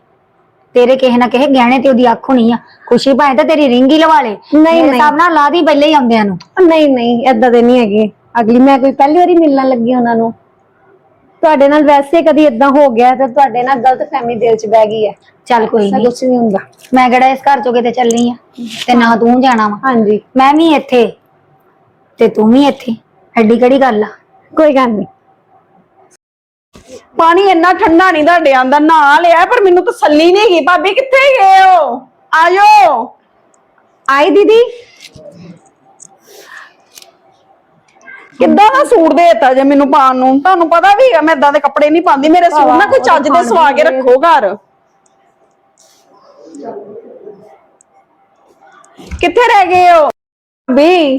ਤੇਰੇ ਕਿਸੇ ਨਾ ਕਿਸੇ ਗਹਿਣੇ ਤੇ ਉਹਦੀ ਅੱਖ ਹੋਣੀ ਆ। ਖੁਸ਼ੀ ਭਾਵੇਂ ਤਾਂ ਤੇਰੀ ਰਿੰਗ ਹੀ ਲਵਾ ਲੇ। ਨਹੀਂ। ਹਿਸਾਬ ਨਾਲ ਲਾ ਦੀ ਪਹਿਲੇ ਹੀ ਆਉਂਦਿਆਂ ਨੂੰ। ਨਹੀਂ ਨਹੀਂ ਏਦਾਂ ਦੇ ਨਹੀਂ ਹੈਗੇ। ਅਗਲੀ ਮੈਂ ਕੋਈ ਪਹਿਲੀ ਵਾਰੀ ਮਿਲਣ ਲੱਗੀ ਉਹਨਾਂ ਨੂੰ। ਤੁਹਾਡੇ ਨਾਲ ਵੈਸੇ ਕਦੀ ਇਦਾਂ ਹੋ ਗਿਆ ਤੇ ਤੁਹਾਡੇ ਨਾਲ ਗਲਤ ਫਹਿਮੀ ਦਿਲ 'ਚ ਬਹਿ ਗਈ ਹੈ? ਚੱਲ ਕੋਈ ਨਹੀਂ ਕੁਝ ਨਹੀਂ ਹੁੰਦਾ। ਮੈਂ ਕਿਹੜਾ ਇਸ ਘਰ ਚੋਂ ਕਿਤੇ ਚੱਲੀ ਆ ਤੇ ਨਾ ਤੂੰ ਜਾਣਾ ਵਾ। ਹਾਂਜੀ। ਮੈਂ ਵੀ ਇੱਥੇ ਤੇ ਤੂੰ ਵੀ ਇੱਥੇ। ਐਡੀ ਕਿਹੜੀ ਗੱਲ ਆ? ਕੋਈ ਗੱਲ ਨਹੀਂ ਪਾਣੀ ਇੰਨਾ ਠੰਡਾ ਨਹੀਂ ਤੁਹਾਡੇ ਆਂਦਾ ਨਹਾ ਲਿਆ ਪਰ ਮੈਨੂੰ ਤਸੱਲੀ ਨਹੀਂ ਹੈਗੀ। ਭਾਬੀ ਕਿੱਥੇ ਗਏ ਹੋ? ਆਜੋ ਆਈ ਦੀਦੀ। ਕਿੱਦਾਂ ਦਾ ਸੂਟ ਦੇ ਦਿੱਤਾ ਜੇ ਮੈਨੂੰ ਪਾਉਣ ਨੂੰ? ਤੁਹਾਨੂੰ ਪਤਾ ਵੀ ਹੈ ਮੈਂ ਇਦਾਂ ਦੇ ਕੱਪੜੇ ਨਹੀਂ ਪਾਉਂਦੀ। ਮੇਰੇ ਸੂਟ ਨਾ ਕੋਈ ਚੱਜ ਦੇ ਸਵਾ ਕੇ ਰੱਖੋ ਘਰ। ਕਿੱਥੇ ਰਹਿ ਗਏ ਹੋ ਵੀ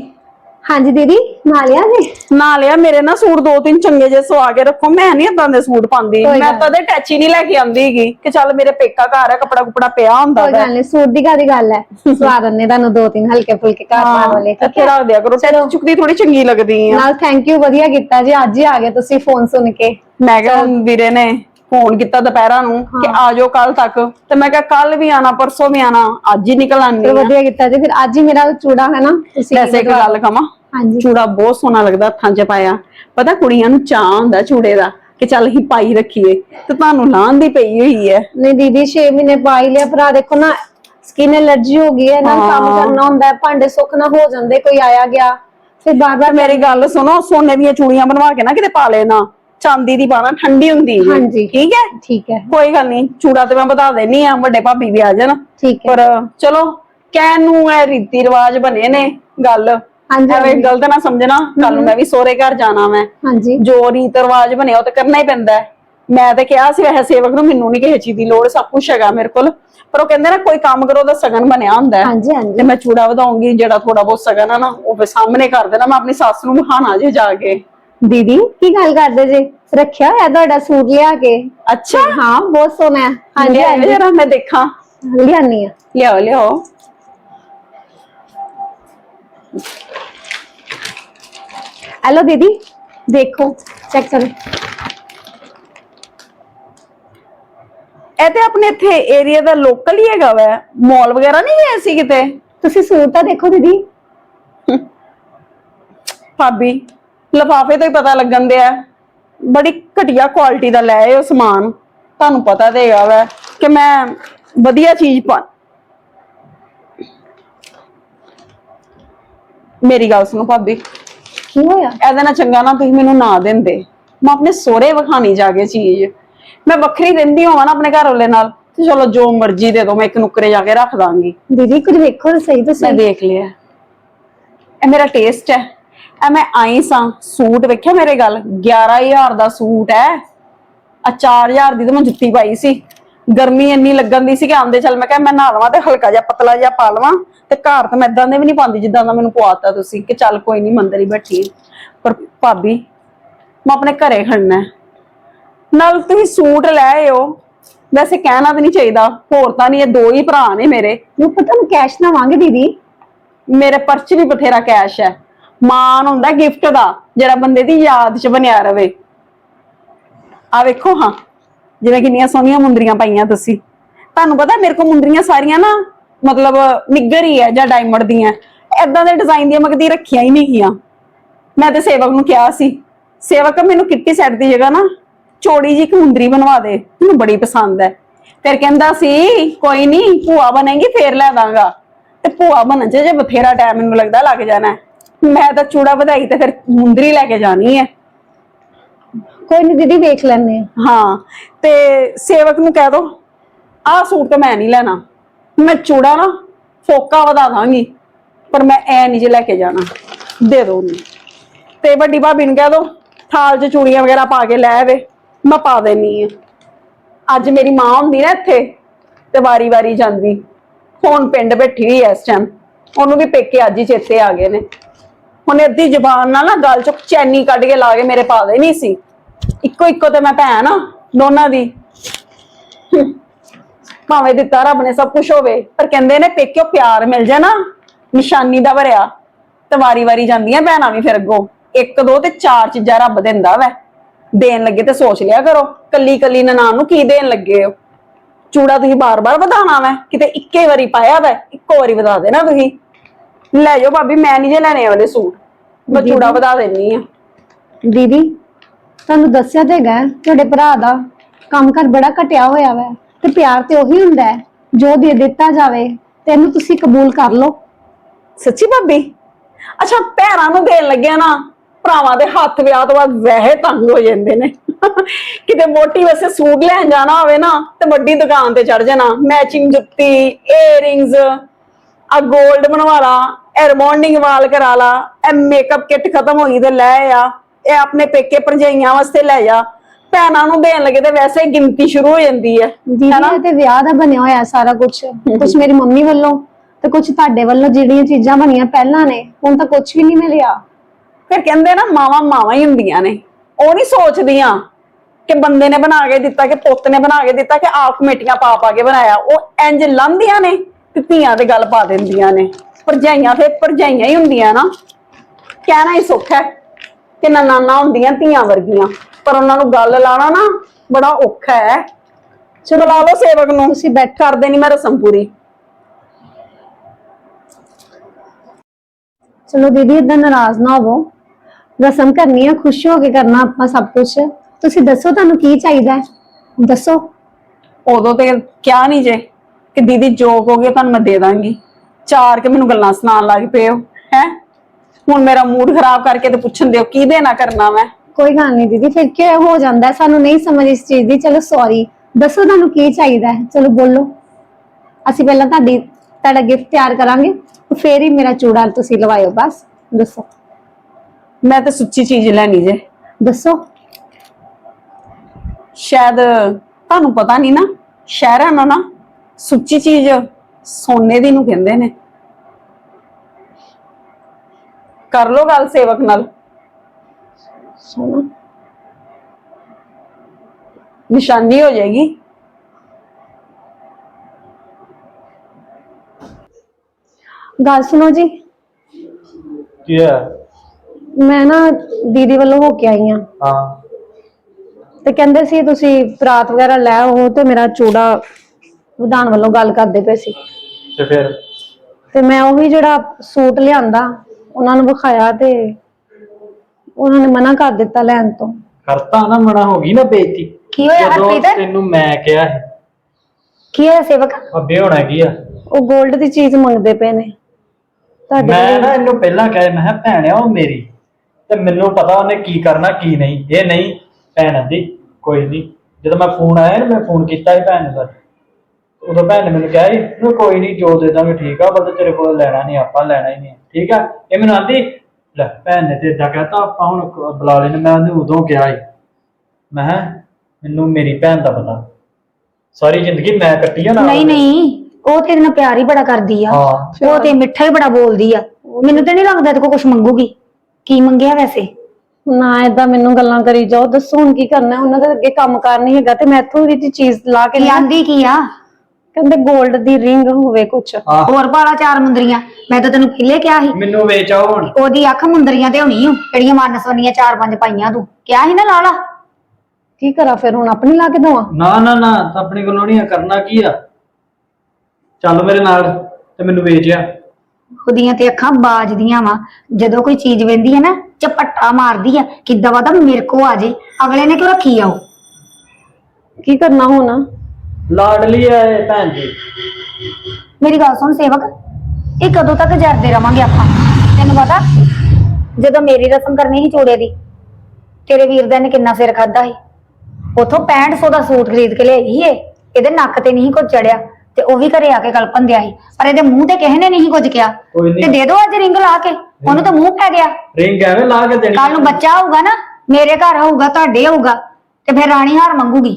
ਹਾਂਜੀ ਦੀਦੀ ਨਾ ਲਿਆ ਜੀ? ਨਾ ਲਿਆ ਮੇਰੇ ਨਾ ਸੂਟ ਦੋ ਤਿੰਨ ਚੰਗੇ ਜੇ ਸਵਾ ਕੇ ਰੱਖੋ। ਮੈਂ ਨਹੀਂ ਇਦਾਂ ਦੇ ਸੂਟ ਪਾਉਂਦੀ। ਮੈਂ ਤਾਂ ਦੇ ਟੈਚੀ ਨਹੀਂ ਲੈ ਕੇ ਆਂਦੀ ਹੈਗੀ ਕਿ ਚੱਲ ਮੇਰੇ ਪੇਕਾ ਘਰ ਹੈ ਕੱਪੜਾ ਕੁਪੜਾ ਪਿਆ ਹੁੰਦਾ ਕੋਈ ਗੱਲ ਨਹੀਂ ਸੂਟ ਦੀ ਕਾਦੀ ਗੱਲ ਹੈ ਸਵਾਦ ਨੇ ਤੁਹਾਨੂੰ ਦੋ ਤਿੰਨ ਹਲਕੇ ਫੁਲਕੇ ਘਰ ਪਾਉਣ ਵਾਲੇ ਠੀਕ ਹੈ ਰੱਖ ਦਿਆ ਕਰੋ ਤੇ ਚੁੱਕਦੀ ਥੋੜੀ ਚੰਗੀ ਲੱਗਦੀ ਆ। ਨਾਲ ਥੈਂਕ ਯੂ ਵਧੀਆ ਕੀਤਾ ਜੀ ਅੱਜ ਹੀ ਆ ਗਏ ਤੁਸੀਂ ਫੋਨ ਸੁਣ ਕੇ। ਮੈਂ ਕਿਹਾ ਵੀਰੇ ਨੇ ਫੋਨ ਕੀਤਾ ਦੁਪਹਿਰਾਂ ਨੂੰ ਕਿ ਆ ਜਾਓ ਕੱਲ ਤੱਕ। ਤੇ ਮੈਂ ਕਿਹਾ ਕੱਲ ਵੀ ਆਣਾ ਪਰਸੋਂ ਵੀ ਆਣਾ ਅੱਜ ਹੀ ਨਿਕਲ ਆਨੀ ਤੇ ਆ। ਵਧੀਆ ਕੀਤਾ ਜੀ। ਫਿਰ ਅੱਜ ਹੀ ਮੇਰਾ ਚੂੜਾ ਹੈ ਨਾ ਤੁਸੀਂ ਵੈਸੇ ਇੱਕ ਗੱਲ ਕਵਾਂ ਹਾਂਜੀ। ਚੂੜਾ ਬਹੁਤ ਸੋਹਣਾ ਲੱਗਦਾ ਹੱਥਾਂ 'ਚ ਪਾਇਆ। ਪਤਾ ਕੁੜੀਆਂ ਨੂੰ ਚਾਹ ਹੁੰਦਾ ਚੂੜੇ ਦਾ ਕਿ ਚੱਲ ਹੀ ਪਾਈ ਰੱਖੀਏ ਤੇ ਤੁਹਾਨੂੰ ਲਾਹਣ ਦੀ ਪਈ ਹੋਈ ਹੈ। ਨਹੀਂ ਦੀਦੀ 6 ਮਹੀਨੇ ਪਾ ਹੀ ਲਿਆ। ਭਰਾ ਦੇਖੋ ਨਾ ਸਕਿਨ ਐਲਰਜੀ ਹੋ ਗਈ ਹੈ ਨਾ ਕੰਮ। ਕਰਨਾ ਹੁੰਦਾ ਭਾਂਡੇ ਨਾ ਹੋ ਜਾਂਦੇ ਕੋਈ ਆਇਆ ਗਿਆ। ਫਿਰ ਬਾਰ ਬਾਰ ਮੇਰੀ ਗੱਲ ਸੁਣੋ ਸੋਨੇ ਦੀਆਂ ਚੂੜੀਆਂ ਬਣਵਾ ਕੇ ਨਾ ਕਿਤੇ ਪਾ ਲੈਣਾ ਚਾਂਦੀ ਦੀ ਪਾਣਾ ਠੰਡੀ ਹੁੰਦੀ ਹੈ ਹਾਂਜੀ। ਠੀਕ ਹੈ? ਠੀਕ ਹੈ। ਕੋਈ ਗੱਲ ਨਹੀਂ ਚੂੜਾ ਤੇ ਮੈਂ ਵਧਾ ਦੇਣੀ ਆ ਵੱਡੇ ਭਾਬੀ ਵੀ ਆ ਜਾਣ। ਠੀਕ ਹੈ। ਪਰ ਚਲੋ ਕਹਿਣ ਨੂੰ ਇਹ ਰੀਤੀ ਰਿਵਾਜ ਬਣੇ ਨੇ ਗੱਲ। ਹਾਂਜੀ ਐਵੇਂ ਗਲਤ ਨਾ ਸਮਝਣਾ ਕੱਲ ਨੂੰ ਮੈਂ ਵੀ ਸੋਹਰੇ ਘਰ ਜਾਣਾ ਮੈਂ ਹਾਂਜੀ। ਜੋ ਰੀਤ ਰਿਵਾਜ ਬਣਿਆ ਉਹ ਤੇ ਕਰਨਾ ਹੀ ਪੈਂਦਾ ਹੈ। ਮੈਂ ਤੇ ਕਿਹਾ ਸੀ ਵੈਸੇ ਸੇਵਕ ਨੂੰ ਮੈਨੂੰ ਨਹੀਂ ਕਿਸੇ ਚੀਜ਼ ਦੀ ਲੋੜ ਸਭ ਕੁਝ ਹੈਗਾ ਮੇਰੇ ਕੋਲ। ਪਰ ਉਹ ਕਹਿੰਦੇ ਨਾ ਕੋਈ ਕੰਮ ਕਰੋ ਤਾਂ ਸਗਨ ਬਣਿਆ ਹੁੰਦਾ ਹੈ। ਹਾਂਜੀ ਹਾਂਜੀ। ਤੇ ਮੈਂ ਚੂੜਾ ਵਧਾਉਂਗੀ ਜਿਹੜਾ ਥੋੜਾ ਬਹੁਤ ਸਗਨ ਆ ਨਾ ਉਹ ਫਿਰ ਸਾਹਮਣੇ ਕਰ ਦੇਣਾ ਮੈਂ ਆਪਣੀ ਸੱਸ ਨੂੰ ਵਿਖਾਣਾ ਜੇ ਜਾ ਕੇ। ਦੀਦੀ ਕੀ ਗੱਲ ਕਰਦੇ ਜੇ ਰੱਖਿਆ ਹੋਇਆ ਤੁਹਾਡਾ ਸੂਟ ਲਿਆ ਕੇ ਅੱਛਾ ਹਾਂ ਬਹੁਤ ਸੋਹਣਾ ਹੈ ਹਾਂਜੀ ਲਿਆਓ ਹਾਂਜੀ ਜਰਾ ਮੈਂ ਦੇਖਾਂ ਲਿਆਨੀ ਆ ਲਿਆਓ ਲਿਆਓ ਹੈਲੋ ਦੀਦੀ ਦੇਖੋ ਚੈੱਕ ਕਰੋ ਇਹ ਤੇ ਆਪਣੇ ਇੱਥੇ ਏਰੀਆ ਦਾ ਲੋਕਲ ਹੀ ਹੈਗਾ ਵੈ ਮਾਲ ਵਗੈਰਾ ਨਹੀਂ ਗਏ ਸੀ ਕਿਤੇ ਤੁਸੀਂ ਸੂਟ ਤਾਂ ਦੇਖੋ ਦੀਦੀ ਭਾਬੀ ਲਫਾਫੇ ਤੋਂ ਹੀ ਪਤਾ ਲੱਗਣ ਦਿਆ। ਬੜੀ ਘਟੀਆ ਕੁਆਲਿਟੀ ਦਾ ਲੈ ਉਹ ਸਮਾਨ। ਤੁਹਾਨੂੰ ਪਤਾ ਤੇ ਹੈਗਾ ਵੈ ਕਿ ਮੈਂ ਵਧੀਆ ਚੀਜ਼ ਪਾ ਮੇਰੀ ਗੱਲ ਸੁਣੋ ਭਾਬੀ। ਕੀ ਹੋਇਆ? ਇਹਦੇ ਨਾਲ ਚੰਗਾ ਨਾ ਤੁਸੀਂ ਮੈਨੂੰ ਨਾ ਦਿੰਦੇ। ਮੈਂ ਆਪਣੇ ਸੋਹਰੇ ਵਿਖਾਣੀ ਜਾ ਕੇ ਚੀਜ਼। ਮੈਂ ਵੱਖਰੀ ਰਹਿੰਦੀ ਹੋਵਾਂ ਨਾ ਆਪਣੇ ਘਰ ਵਾਲੇ ਨਾਲ ਤੇ ਚਲੋ ਜੋ ਮਰਜ਼ੀ ਦੇ ਦਿਓ ਮੈਂ ਇੱਕ ਨੁੱਕਰੇ ਜਾ ਕੇ ਰੱਖ ਦਾਂਗੀ। ਦੀਦੀ ਕੁਝ ਵੇਖੋ ਤਾਂ ਸਹੀ ਮੈਂ ਤੁਸੀਂ ਦੇਖ ਲਿਆ। ਇਹ ਮੇਰਾ ਟੇਸਟ ਹੈ। ਇਹ ਮੈਂ ਆਈ ਸਾਂ ਸੂਟ ਵੇਖਿਆ ਮੇਰੇ ਗੱਲ? 11000 ਦਾ ਸੂਟ ਹੈ ਆ 4000 ਦੀ ਤਾਂ ਮੈਂ ਜੁੱਤੀ ਪਾਈ ਸੀ। ਗਰਮੀ ਇੰਨੀ ਲੱਗਣ ਦੀ ਸੀ ਕਿ ਆਂਦੇ ਚੱਲ ਮੈਂ ਕਿਹਾ ਮੈਂ ਨਹਾ ਲਵਾਂ ਤੇ ਹਲਕਾ ਜਿਹਾ ਪਤਲਾ ਜਿਹਾ ਪਾ ਲਵਾਂ ਤੇ ਘਰ ਤਾਂ ਮੈਂ ਇਦਾਂ ਦੇ ਵੀ ਨਹੀਂ ਪਾਉਂਦੀ ਜਿੱਦਾਂ ਦਾ ਮੈਨੂੰ ਪਵਾਤਾ ਤੁਸੀਂ ਕਿ ਚੱਲ ਕੋਈ ਨਹੀਂ ਮੰਦਰ ਹੀ ਬੈਠੀ ਪਰ ਭਾਬੀ ਮੈਂ ਆਪਣੇ ਘਰੇ ਖੜਨਾ ਹੈ। ਨਾਲ ਤੁਸੀਂ ਸੂਟ ਲੈ ਆਇਓ। ਵੈਸੇ ਕਹਿਣਾ ਤਾਂ ਨਹੀਂ ਚਾਹੀਦਾ। ਹੋਰ ਤਾਂ ਨਹੀਂ ਇਹ ਦੋ ਹੀ ਭਰਾ ਨੇ ਮੇਰੇ। ਨੂੰ ਪਤਾ ਨੂੰ ਕੈਸ਼ ਨਾ ਮੰਗ ਦੀਦੀ ਮੇਰੇ ਪਰਚ ਵੀ ਬਥੇਰਾ ਕੈਸ਼ ਹੈ ਮਾਣ ਹੁੰਦਾ ਗਿਫਟ ਦਾ, ਜਿਹੜਾ ਬੰਦੇ ਦੀ ਯਾਦ 'ਚ ਬਣਿਆ ਰਵੇ। ਆ ਵੇਖੋ ਹਾਂ, ਜਿਵੇਂ ਕਿੰਨੀਆਂ ਸੋਹਣੀਆਂ ਮੁੰਦਰੀਆਂ ਪਾਈਆਂ ਤੁਸੀਂ। ਤੁਹਾਨੂੰ ਪਤਾ ਮੇਰੇ ਕੋਲ ਮੁੰਦਰੀਆਂ ਸਾਰੀਆਂ ਨਾ, ਮਤਲਬ ਨਿੱਗਰ ਹੀ ਹੈ ਜਾਂ ਡਾਇਮੰਡ ਦੀਆਂ। ਐਦਾਂ ਦੇ ਡਿਜ਼ਾਈਨ ਦੀਆਂ ਮੈਂ ਕਦੀ ਰੱਖੀਆਂ ਹੀ ਨਹੀਂ ਗੀਆਂ ਮੈਂ ਤੇ ਸੇਵਕ ਨੂੰ ਕਿਹਾ ਸੀ, ਸੇਵਕ ਮੈਨੂੰ ਕਿੱਟੀ ਸੈੱਟ ਦੀ ਜਗ੍ਹਾ ਨਾ, ਚੋੜੀ ਜੀ ਇੱਕ ਮੁੰਦਰੀ ਬਣਵਾ ਦੇ, ਮੈਨੂੰ ਬੜੀ ਪਸੰਦ ਹੈ। ਫਿਰ ਕਹਿੰਦਾ ਸੀ, ਕੋਈ ਨਹੀਂ ਭੂਆ ਬਣੇਗੀ, ਫੇਰ ਲੈ ਦਾਂਗਾ। ਤੇ ਭੂਆ ਬਣਨ ਚ ਜੇ ਬਥੇਰਾ ਟਾਈਮ ਮੈਨੂੰ ਲੱਗਦਾ ਲੱਗ ਜਾਣਾ ਮੈਂ ਤਾਂ ਚੂੜਾ ਵਧਾਈ ਤੇ ਫਿਰ ਮੁੰਦਰੀ ਲੈ ਕੇ ਜਾਣੀ ਹੈ। ਕੋਈ ਨਹੀਂ ਦੀਦੀ ਵੇਖ ਲੈਣੇ ਹਾਂ। ਤੇ ਸੇਵਕ ਨੂੰ ਕਹਿ ਦੋ ਆਹ ਸੂਟ ਤਾਂ ਮੈਂ ਨਹੀਂ ਲੈਣਾ। ਮੈਂ ਚੂੜਾ ਨਾ ਫੋਕਾ ਵਧਾ ਦਾਂਗੀ ਪਰ ਮੈਂ ਐ ਨਹੀਂ ਜੇ ਲੈ ਕੇ ਜਾਣਾ। ਦੇ ਦੋ ਉਹਨੂੰ। ਤੇ ਵੱਡੀ ਭਾਬੀ ਨੂੰ ਕਹਿ ਦੋ ਥਾਲ 'ਚ ਚੂੜੀਆਂ ਵਗੈਰਾ ਪਾ ਕੇ ਲੈ ਆਵੇ ਮੈਂ ਪਾ ਦੇਣੀ ਆ। ਅੱਜ ਮੇਰੀ ਮਾਂ ਹੁੰਦੀ ਨਾ ਇੱਥੇ ਤੇ ਵਾਰੀ-ਵਾਰੀ ਜਾਂਦੀ। ਹੁਣ ਪਿੰਡ ਬੈਠੀ ਹੋਈ ਐ ਇਸ ਟਾਈਮ ਉਹਨੂੰ ਵੀ ਪੇਕੇ ਅੱਜ ਹੀ ਚੇਤੇ ਆ ਗਏ ਨੇ। ਹੁਣ ਅੱਧੀ ਜੁਬਾਨ ਨਾਲ ਨਾ ਗੱਲ ਚੋਂ ਚੈਨੀ ਕੱਢ ਕੇ ਲਾ ਕੇ ਮੇਰੇ ਪਾ ਦੇ, ਨਹੀਂ ਸੀ। ਇੱਕੋ ਇੱਕੋ ਤੇ ਮੈਂ ਭੈਣ ਆ, ਦੋਨਾਂ ਦੀ। ਭਾਵੇਂ ਦਿੱਤਾ ਰੱਬ ਨੇ ਸਭ ਕੁਝ ਹੋਵੇ, ਪਰ ਕਹਿੰਦੇ ਨੇ ਪੇਕਿਓ ਪਿਆਰ ਮਿਲ ਜਾ ਨਾ, ਨਿਸ਼ਾਨੀ ਦਾ ਭਰਿਆ। ਤੇ ਵਾਰੀ ਵਾਰੀ ਜਾਂਦੀਆਂ ਭੈਣਾਂ ਵੀ ਫਿਰ ਅੱਗੋਂ। ਇੱਕ, ਦੋ ਤੇ ਚਾਰ ਚੀਜ਼ਾਂ ਰੱਬ ਦਿੰਦਾ ਵੈ। ਦੇਣ ਲੱਗੇ ਤੇ ਸੋਚ ਲਿਆ ਕਰੋ, ਕੱਲੀ ਕੱਲੀ ਨਨਾਣ ਨੂੰ ਕੀ ਦੇਣ ਲੱਗੇ ਹੋ? ਚੂੜਾ ਤੁਸੀਂ ਬਾਰ-ਬਾਰ ਵਧਾਣਾ ਵੈ, ਕਿਤੇ ਇੱਕੇ ਵਾਰੀ ਪਾਇਆ ਵੈ, ਇੱਕੋ ਵਾਰੀ ਵਧਾ ਦੇਣਾ ਤੁਸੀਂ। ਲੈ ਜਾਓ ਭਾਬੀ, ਮੈਂ ਨਹੀਂ ਜੇ ਲੈਣੇ ਇਹ ਵਾਲੇ ਸੂਟ। ਮੈਂ ਚੂੜਾ ਵਧਾ ਦੇਣੀ ਆ। ਦੀਦੀ ਤੁਹਾਨੂੰ ਦੱਸਿਆ ਤੇ ਹੈਗਾ ਹੈ, ਤੁਹਾਡੇ ਭਰਾ ਦਾ ਕੰਮ ਕਰ ਬੜਾ ਘਟਿਆ ਹੋਇਆ ਵਾ ਤੇ ਪਿਆਰ ਤੇ ਉਹੀ ਹੁੰਦਾ ਹੈ। ਜੋ ਦੇ ਦਿੱਤਾ ਜਾਵੇ ਤੇ ਇਹਨੂੰ ਤੁਸੀਂ ਕਬੂਲ ਕਰ ਲਓ। ਸੱਚੀ ਭਾਬੀ? ਅੱਛਾ ਭੈਣਾਂ ਨੂੰ ਦੇਣ ਲੱਗਿਆ ਨਾ ਭਰਾਵਾਂ ਦੇ ਹੱਥ ਵਿਆਹ ਤੋਂ ਬਾਅਦ ਵਹਿ ਤੰਗ ਹੋ ਜਾਂਦੇ ਨੇ। ਕਿਤੇ ਮੋਟੀ ਵੈਸੇ ਸੂਟ ਲੈਣ ਜਾਣਾ ਹੋਵੇ ਨਾ ਤੇ ਵੱਡੀ ਦੁਕਾਨ ਤੇ ਚੜ ਜਾਣਾ ਮੈਚਿੰਗ ਜੁੱਤੀ ਏਅਰਿੰਗਸ ਆ 골ਡ ਬਣਵਾ ਲਾ ਇਹ ਰਿਬੌਂਡਿੰਗ ਵਾਲ ਕਰਾ ਲਾ ਇਹ ਮੇਕਅਪ ਕਿੱਟ ਖਤਮ ਹੋਈ ਤੇ ਲੈ ਆ ਇਹ ਆਪਣੇ ਪੇਕੇ ਭਰਜਾਈਆਂ ਵਾਸਤੇ ਲੈ ਜਾ ਭੈਣਾਂ ਨੂੰ ਦੇਣ ਲੱਗੇ ਤੇ ਵੈਸੇ ਹੀ ਗਿਣਤੀ ਸ਼ੁਰੂ ਹੋ ਜਾਂਦੀ ਹੈ ਦੀਦੀ? ਇਹ ਤੇ ਵਿਆਹ ਦਾ ਬਣਿਆ ਹੋਇਆ ਸਾਰਾ ਕੁਝ ਕੁਝ ਮੇਰੀ ਮੰਮੀ ਵੱਲੋਂ ਤੇ ਕੁਝ ਤੁਹਾਡੇ ਵੱਲੋਂ ਜਿਹੜੀਆਂ ਚੀਜ਼ਾਂ ਬਣੀਆਂ ਪਹਿਲਾਂ ਨੇ ਹੁਣ ਤਾਂ ਕੁਝ ਵੀ ਨਹੀਂ ਮਿਲਿਆ। ਫਿਰ ਕਹਿੰਦੇ ਨਾ ਮਾਵਾਂ ਮਾਵਾਂ ਹੀ ਹੁੰਦੀਆਂ ਨੇ। ਉਹ ਨਹੀਂ ਸੋਚਦੀਆਂ ਕਿ ਬੰਦੇ ਨੇ ਬਣਾ ਕੇ ਦਿੱਤਾ ਕਿ ਪੁੱਤ ਨੇ ਬਣਾ ਕੇ ਦਿੱਤਾ ਕਿ ਆਪ ਕਮੇਟੀਆਂ ਪਾ ਪਾ ਕੇ ਬਣਾਇਆ। ਉਹ ਇੰਜ ਲੰਘਦੀਆਂ ਨੇ ਤੇ ਧੀਆਂ ਤੇ ਗੱਲ ਪਾ ਦਿੰਦੀਆਂ ਨੇ। ਭਰਜਾਈਆਂ ਫਿਰ ਭਰਜਾਈਆਂ ਹੀ ਹੁੰਦੀਆਂ ਨਾ। ਕਹਿਣਾ ਹੀ ਸੁੱਖ ਹੈ ਕਿ ਨਨਾਨਾ ਹੁੰਦੀਆਂ ਧੀਆਂ ਵਰਗੀਆਂ। ਪਰ ਉਹਨਾਂ ਨੂੰ ਗੱਲ ਲਾਣਾ ਨਾ ਬੜਾ ਔਖਾ ਹੈ। ਚਲੋ ਲਾ ਲਓ ਸੇਵਕ ਨੂੰ ਤੁਸੀਂ ਬੈਠ ਕਰਦੇ ਨਹੀਂ ਮੈਂ ਰਸਮ ਪੂਰੀ। ਚਲੋ ਦੀਦੀ ਇਦਾਂ ਨਾਰਾਜ਼ ਨਾ ਹੋਵੋ। ਰਸਮ ਕਰਨੀ ਆ ਖੁਸ਼ ਹੋ ਕੇ ਕਰਨਾ ਆਪਾਂ ਸਭ ਕੁਝ ਤੁਸੀਂ ਦੱਸੋ ਤੁਹਾਨੂੰ ਕੀ ਚਾਹੀਦਾ ਹੈ? ਦੱਸੋ। ਉਦੋਂ ਤੇ ਕਿਹਾ ਨਹੀਂ ਜੇ ਕਿ ਦੀਦੀ ਜੋ ਕਹੋਗੇ ਤੁਹਾਨੂੰ ਮੈਂ ਦੇ ਦਾਂਗੀ। ਚਾਰ ਕੇ ਮੈਨੂੰ ਗੱਲਾਂ ਸੁਣਾਉਣ ਲੱਗ ਪਏ ਹੋ ਹੈ? ਹੁਣ ਮੇਰਾ ਮੂਡ ਖਰਾਬ ਕਰਕੇ ਤੇ ਪੁੱਛਣ ਦਿਓ ਕੀ ਦੇਣਾ ਕਰਨਾ ਮੈਂ? ਕੋਈ ਗੱਲ ਨਹੀਂ ਦੀਦੀ ਫਿਰ ਕੀ ਹੋ ਜਾਂਦਾ ਹੈ? ਸਾਨੂੰ ਨਹੀਂ ਸਮਝ ਇਸ ਚੀਜ਼ ਦੀ। ਚਲੋ ਸੌਰੀ ਦੱਸੋ ਤੁਹਾਨੂੰ ਕੀ ਚਾਹੀਦਾ ਹੈ? ਚਲੋ ਬੋਲੋ। ਅਸੀਂ ਪਹਿਲਾਂ ਤੁਹਾਡੀ ਤੁਹਾਡਾ ਗਿਫਟ ਤਿਆਰ ਕਰਾਂਗੇ। ਫੇਰ ਹੀ ਮੇਰਾ ਚੂੜਾ ਤੁਸੀਂ ਲਵਾਇਓ ਬਸ। ਦੱਸੋ। ਮੈਂ ਤੇ ਸੁੱਚੀ ਚੀਜ਼ ਲੈਣੀ ਜੇ। ਦੱਸੋ। ਸ਼ਾਇਦ ਤੁਹਾਨੂੰ ਪਤਾ ਨਹੀਂ ਨਾ ਸ਼ਹਿਰਾਂ ਨੂੰ ਨਾ ਸੁੱਚੀ ਚੀਜ਼ ਸੋਨੇ ਦੀ ਨੂੰ ਕਹਿੰਦੇ ਨੇ। ਕਰ ਲੋ ਗੱਲ ਸੇਵਕ ਨਾਲ। ਸੋਨਾ। ਨਿਸ਼ਾਨੀ ਹੋ ਜਾਏਗੀ। ਗੱਲ ਸੁਣੋ ਜੀ। ਕੀ ਹੈ ਮੈਂ ਨਾ ਦੀਦੀ ਵੱਲੋਂ ਹੋ ਕੇ ਆਈ ਹਾਂ ਹਾਂ। ਤੇ ਕਹਿੰਦੇ ਸੀ ਤੁਸੀਂ ਬਰਾਤ ਵਗੈਰਾ ਲੈ ਆਓ ਤੇ ਮੇਰਾ ਚੂੜਾ ਵਿਧਾਨ ਵੱਲੋਂ ਗੱਲ ਕਰਦੇ ਪਏ ਸੀ। ਤੇ ਫਿਰ ਤੇ ਮੈਂ ਉਹੀ ਜਿਹੜਾ ਸੂਟ ਲਿਆਂਦਾ ਉਹਨਾਂ ਨੂੰ ਵਿਖਾਇਆ ਤੇ ਉਹਨਾਂ ਨੇ ਮਨਾ ਕਰ ਦਿੱਤਾ ਲੈਣ ਤੋਂ। ਕਰਤਾ ਨਾ ਮਣਾ ਹੋ ਗਈ ਨਾ ਬੇਇੱਜ਼ਤੀ? ਕੀ ਹੋਇਆ ਜਦੋਂ ਹਰਪ੍ਰੀਤ? ਤੈਨੂੰ ਮੈਂ ਕਿਹਾ ਸੀ। ਕੀ ਹੋਇਆ ਸੇਵਕ? ਅੱਬੇ ਹੋਣਾ ਕੀ ਆ? ਉਹ 골ਡ ਦੀ ਚੀਜ਼ ਮੰਗਦੇ ਪਏ ਨੇ। ਤੁਹਾਡੇ ਮੈਂ। ਨਾ ਇਹਨੂੰ ਪਹਿਲਾਂ ਕਿਹਾ ਮੈਂ ਕਿਹਾ ਭੈਣ ਆ ਉਹ ਮੇਰੀ। ਤੇ ਮੈਨੂੰ ਪਤਾ ਉਹਨੇ ਕੀ ਕਰਨਾ ਕੀ ਨਹੀਂ। ਇਹ ਨਹੀਂ ਭੈਣ ਦੀ ਕੋਈ ਨਹੀਂ। ਜਦੋਂ ਮੈਂ ਫੋਨ ਆਇਆ ਨਾ ਮੈਂ ਫੋਨ ਕੀਤਾ ਸੀ ਭੈਣ ਨੂੰ। ਸਰ ਉਦੋਂ ਭੈਣ ਨੇ ਮੈਨੂੰ ਕਿਹਾ ਸੀ "ਨਾ ਕੋਈ ਨਹੀਂ ਜੋ ਦੇ ਦਾਂਗੇ ਠੀਕ ਆ ਬਸ ਤੇਰੇ ਕੋਲ ਲੈਣਾ ਨਹੀਂ ਆਪਾਂ ਲੈਣਾ ਹੀ ਨਹੀਂ ਠੀਕ ਆ? ਇਹ ਮੈਨੂੰ ਆਂਦੀ ਲੈ ਭੈਣ ਨੇ ਤੇ ਇਦਾਂ ਕਹਤਾ ਆਪਾਂ ਹੁਣ ਕ- ਬੁਲਾ ਲੈਣੇ ਮੈਂ ਉਹਨੂੰ ਉਦੋਂ ਕਿਹਾ ਸੀ ਮੈਂ ਕਿਹਾ, ਮੈਨੂੰ ਮੇਰੀ ਭੈਣ ਦਾ ਪਤਾ। ਸਾਰੀ ਜ਼ਿੰਦਗੀ ਮੈਂ ਕੱਟੀ ਆ ਨਾਲ ਨਹੀਂ। ਨਹੀਂ ਉਹ ਤੇਰੇ ਨਾਲ ਪਿਆਰ ਹੀ ਬੜਾ ਕਰਦੀ ਆ। ਹਾਂ। ਉਹ ਤੇ ਮਿੱਠਾ ਹੀ ਬੜਾ ਬੋਲਦੀ ਆ। ਮੈਨੂੰ ਤੇ ਨਹੀਂ ਲੱਗਦਾ ਤੇ ਕੋ ਕੁਝ ਮੰਗੂਗੀ। ਕੀ ਮੰਗਿਆ ਵੈਸੇ? ਨਾ ਏਦਾਂ ਮੈਨੂੰ ਗੱਲਾਂ ਕਰੀ ਜਾਓ। ਦੱਸੋ ਹੁਣ ਕੀ ਕਰਨਾ ਹੈ? ਉਹਨਾਂ ਦੇ ਅੱਗੇ ਕੰਮ ਕਾਰ ਨਹੀਂ ਹੈਗਾ ਤੇ ਮੈਂ ਇੱਥੋਂ ਵੀ ਚੀਜ਼ ਲਾ ਕੇ ਕੀ ਲਿਆ। ਆਂਦੀ ਕੀ ਆ? ਕਹਿੰਦੇ 골ਡ ਦੀ ਰਿੰਗ ਹੋਵੇ ਕੁਛ। ਹੋਰ ਪਾਲਾ ਚਾਰ ਮੁੰਦਰੀਆਂ ਮੈਂ ਤਾਂ ਤੈਨੂੰ ਪਹਿਲੇ ਕਿਹਾ ਸੀ। ਮੈਨੂੰ ਵੇਚ ਆਓ ਹੁਣ। ਉਹਦੀ ਅੱਖ ਮੁੰਦਰੀਆਂ ਤੇ ਹੋਣੀ ਓ ਜਿਹੜੀਆਂ ਮਾਨਸਵਨੀਆਂ ਚਾਰ ਪੰਜ ਪਾਈਆਂ ਤੂੰ। ਕਿਹਾ ਸੀ ਨਾ ਲਾਲਾ? ਕੀ ਕਰਾਂ ਫਿਰ ਹੁਣ ਆਪਣੀ ਲਾ ਕੇ ਦਵਾਂ? ਨਾ ਨਾ ਨਾ ਤਾਂ ਆਪਣੀ ਕੋਲੋਂ ਨਹੀਂ ਆ, ਕਰਨਾ ਕੀ ਆ? ਚੱਲ ਮੇਰੇ ਨਾਲ ਤੇ ਮੈਨੂੰ ਵੇਚ ਆ। ਉਹਦੀਆਂ ਤੇ ਅੱਖਾਂ ਬਾਜਦੀਆਂ ਵਾ। ਜਦੋਂ ਕੋਈ ਚੀਜ਼ ਵੇਂਦੀ ਹੈ ਨਾ ਚਪੱਟਾ ਮਾਰਦੀ ਆ ਕਿੱਦਾਂ ਵਾਦਾ ਮੇਰੇ ਕੋ ਆ ਜੇ ਅਗਲੇ ਨੇ ਕਿਉਂ ਰੱਖੀ ਆ ਉਹ? ਕੀ ਕਰਨਾ ਹੁਣ? ਲਾਡਲੀ ਇਹ ਭੈਣ ਜੀ। ਮੇਰੀ ਗੱਲ ਸੁਣ ਸੇਵਕ ਇਹ ਕਦੋਂ ਤੱਕ ਜਰਦੇ ਰਵਾਂਗੇ ਆਪਾਂ? ਤੈਨੂੰ ਪਤਾ ਜਦੋਂ ਮੇਰੀ ਰਸਮ ਕਰਨੀ ਸੀ ਚੂੜੇ ਦੀ ਤੇਰੇ ਵੀਰ ਦਾ ਨੇ ਕਿੰਨਾ ਸਿਰ ਖਾਦਾ ਸੀ। ਉਥੋਂ 6500 ਦਾ ਸੂਟ ਖਰੀਦ ਕੇ ਲਿਆਈ ਸੀ ਇਹ ਇਹਦੇ ਨੱਕ ਤੇ ਨਹੀਂ ਕੁਝ ਚੜਿਆ ਤੇ ਉਹ ਵੀ ਘਰੇ ਆ ਕੇ ਕਲਪਨ ਦਿਆ ਸੀ। ਪਰ ਇਹਦੇ ਮੂੰਹ ਤੇ ਕਿਸੇ ਨੇ ਨਹੀਂ ਕੁਝ ਕਿਹਾ। ਕੋਈ ਤੇ ਦੇ ਦੋ ਅੱਜ ਰਿੰਗ ਲਾ ਕੇ ਉਹਨੂੰ ਤਾਂ ਮੂੰਹ ਪੈ ਗਿਆ। ਰਿੰਗ ਐਵੇਂ ਲਾ ਕੇ ਦੇਣੀ ਕੱਲ ਨੂੰ ਬੱਚਾ ਹੋਊਗਾ ਨਾ ਮੇਰੇ ਘਰ ਹੋਊਗਾ ਤੁਹਾਡੇ ਹੋਊਗਾ ਤੇ ਫਿਰ ਰਾਣੀ ਹਾਰ ਮੰਗੂਗੀ।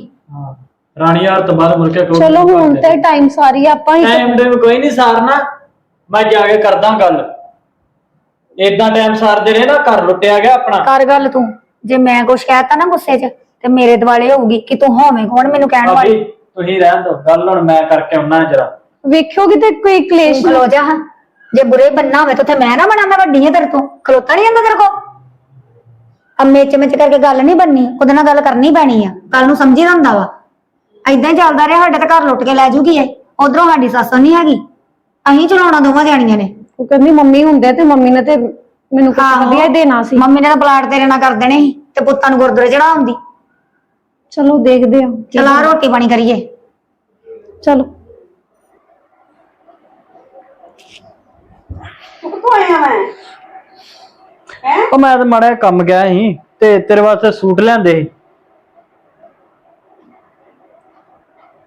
ਰਾਣੀ ਯਾਰ ਤੋਂ ਬਾਅਦ ਮੁੜ ਕੇ ਕਹੋ ਚਲੋ ਹੁਣ ਤੇ ਟਾਈਮ ਸਾਰੀ ਆਪਾਂ ਹੀ ਟਾਈਮ ਦੇ ਕੋਈ ਨਹੀਂ ਸਾਰਨਾ। ਮੈਂ ਜਾ ਕੇ ਕਰਦਾ ਗੱਲ। ਏਦਾਂ ਟਾਈਮ ਸਾਰਦੇ ਰਹੇ ਨਾ ਘਰ ਲੁੱਟਿਆ ਗਿਆ ਆਪਣਾ। ਕਰ ਗੱਲ ਤੂੰ। ਜੇ ਮੈਂ ਕੁਛ ਕਹਿਤਾ ਨਾ ਗੁੱਸੇ 'ਚ ਤੇ ਮੇਰੇ ਦਿਵਾਲੇ ਹੋਊਗੀ ਕਿ ਤੂੰ ਹੋਵੇਂ ਕੌਣ ਮੈਨੂੰ ਕਹਿਣ ਵਾਲੀ? ਭਾਬੀ ਤੁਸੀਂ ਰਹਿਣ ਦਿਓ। ਗੱਲ ਹੁਣ ਮੈਂ ਕਰਕੇ ਆਉਣਾ ਜਰਾ। ਵੇਖਿਓਗੇ ਤੇ ਕੋਈ ਕਲੇਸ਼ ਖਲੋ ਜਾ ਹਾਂ। ਜੇ ਬੁਰੇ ਬੰਨਾ ਹੋਵੇ ਤਾਂ ਉੱਥੇ ਮੈਂ ਨਾ ਬਣਾ ਮੈਂ ਵੱਡੀ ਹਾਂ ਤੇਰੇ ਤੋਂ। ਖਲੋਤਾ ਨਹੀਂ ਜਾਂਦਾ ਤੇਰੇ ਕੋ ਅੰਮੇ ਚ ਵਿੱਚ ਕਰਕੇ ਗੱਲ ਨਹੀਂ ਬੰਨੀ ਉਹਦੇ ਨਾਲ ਗੱਲ ਕਰਨੀ ਪੈਣੀ ਆ। ਕੱਲ ਨੂੰ ਸਮਝੀ ਦਾ ਹੁੰਦਾ ਵਾ। ਐਦਾਂ ਹੀ ਚੱਲਦਾ ਰਿਹਾ ਸਾਡੇ ਤਾਂ ਘਰ ਲੁੱਟ ਕੇ ਲੈ ਜੂਗੀ ਇਹ। ਉਧਰੋਂ ਸਾਡੀ ਸੱਸ ਨਹੀਂ ਹੈਗੀ। ਅਸੀਂ ਚਲਾਉਣਾ ਦੋਵਾਂ ਜਾਣੀਆਂ ਨੇ। ਉਹ ਕਹਿੰਦੀ ਮੰਮੀ ਹੁੰਦੇ ਤੇ ਮੰਮੀ ਨੇ ਤੇ ਮੈਨੂੰ ਕੁਝ ਆਹੋ। ਵਧੀਆ ਹੀ ਦੇਣਾ ਸੀ। ਮੰਮੀ ਨੇ ਤਾਂ ਪਲਾਟ ਤੇਰੇ ਨਾਲ ਕਰ ਦੇਣੇ ਸੀ ਤੇ ਪੁੱਤਾਂ ਨੂੰ ਗੁਰਦੁਆਰੇ ਚੜਾਉਂਦੀ। ਚਲੋ ਦੇਖਦੇ ਹਾਂ। ਚਲਾ ਰੋਟੀ ਪਾਣੀ ਕਰੀਏ। ਚਲੋ। ਤੂੰ ਕਿੱਥੋਂ ਆਇਆ ਮੈਂ। ਹੈ? ਉਹ ਮੈਂ ਤਾਂ ਮਾੜਾ ਜਿਹਾ ਕੰਮ ਗਿਆ ਸੀ ਤੇ ਤੇਰੇ ਵਾਸਤੇ ਸੂਟ ਲਿਆਂਦੇ ਸੀ।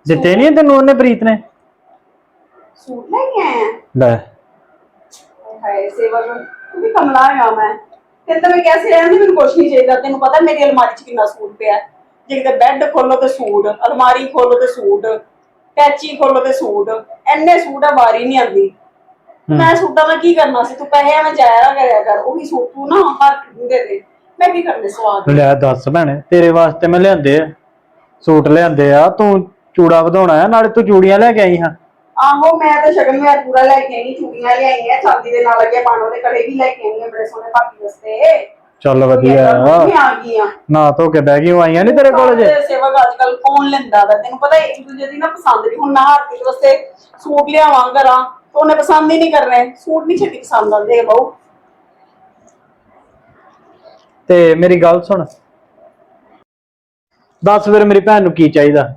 ਦਿੱਤੇ ਨਹੀਂ ਤੈਨੂੰ ਉਹਨੇ ਪ੍ਰੀਤ ਨੇ? ਸੂਟ ਲੈ ਕੇ ਆਇਆ। ਲੈ। ਹਾਏ ਸੇਵਕ ਤੂੰ ਵੀ ਕਮਲਾ ਆ ਮੈਂ। ਤੇ ਤਾਂ ਮੈਂ ਕੈਸੇ ਰਹਿੰਦੀ ਮੈਨੂੰ ਕੁਛ ਨਹੀਂ ਚਾਹੀਦਾ। ਤੈਨੂੰ ਪਤਾ ਮੇਰੀ ਅਲਮਾਰੀ 'ਚ ਕਿੰਨਾ ਸੂਟ ਪਿਆ। ਜੇ ਕਿਤੇ ਬੈੱਡ ਖੋਲੋ ਤੇ ਸੂਟ ਅਲਮਾਰੀ ਖੋਲੋ ਤੇ ਸੂਟ ਟੈਚੀ ਖੋਲੋ ਤੇ ਸੂਟ ਐਨੇ ਸੂਟ ਆ ਵਾਰੀ ਨਹੀਂ ਆਂਦੀ ਮੈਂ ਸੂਟਾਂ ਦਾ ਕੀ ਕਰਨਾ ਸੀ? ਤੂੰ ਪੈਸੇ ਐਵੇਂ ਜਾਇਆ ਕਰਿਆ ਕਰ। ਉਹੀ ਸੂਟ ਤੂੰ ਨਾ ਹਰ ਦੇ ਦੇ। ਮੈਂ ਕੀ ਕਰਨੇ ਸਵਾਦ? ਲੈ ਦੱਸ ਭੈਣੇ ਤੇਰੇ ਵਾਸਤੇ ਮੈਂ ਲਿਆਂਦੇ ਆ। ਸੂਟ ਲਿਆਂਦੇ ਆ। ਤੂੰ ਚੂੜਾ ਵਧਾਉਣਾ ਆ ਨਾਲੇ ਤੂੰ ਚੂੜੀਆਂ ਲੈ ਕੇ ਆਈ ਹਾਂ। ਆਹੋ ਮੈਂ ਤਾਂ ਸ਼ਗਨ ਵਿਆਹ ਪੂਰਾ ਲੈ ਕੇ ਆਈ ਚੂੜੀਆਂ ਲਿਆਈਆਂ ਚਾਂਦੀ ਦੇ ਨਾਲ ਲੱਗੇ ਪਾਣੋ ਦੇ ਕੜੇ ਵੀ ਲੈ ਕੇ ਆਈ ਬੜੇ ਸੋਹਣੇ ਭਾਬੀ ਵਾਸਤੇ। ਚੱਲ ਵਧੀਆ ਮੈਂ ਆ ਆ ਗਈ ਆ। ਨਾ ਧੋ ਕੇ ਬਹਿ ਗਈ ਉਹ ਆਈਆਂ ਨਹੀਂ ਤੇਰੇ ਕੋਲ ਜੇ ਸੇਵਕ ਅੱਜ ਕੱਲ ਕੌਣ ਲੈਂਦਾ ਵਾ? ਤੈਨੂੰ ਪਤਾ ਇੱਕ ਦੂਜੇ ਦੀ ਨਾ ਪਸੰਦ ਨਹੀਂ ਹੁਣ ਮੈਂ ਹਰਪ੍ਰੀਤ ਵਾਸਤੇ ਸੂਟ ਲਿਆਵਾਂ ਕਰਾਂ ਤਾਂ ਉਹਨੇ ਪਸੰਦ ਹੀ ਨਹੀਂ ਕਰਨੇ। ਸੂਟ ਨਹੀਂ ਛੇਤੀ ਪਸੰਦ ਆਉਂਦੇ ਬਹੁ। ਤੇ ਮੇਰੀ ਗੱਲ ਸੁਣ। ਦੱਸ ਫਿਰ ਮੇਰੀ ਭੈਣ ਨੂੰ ਕੀ ਚਾਹੀਦਾ?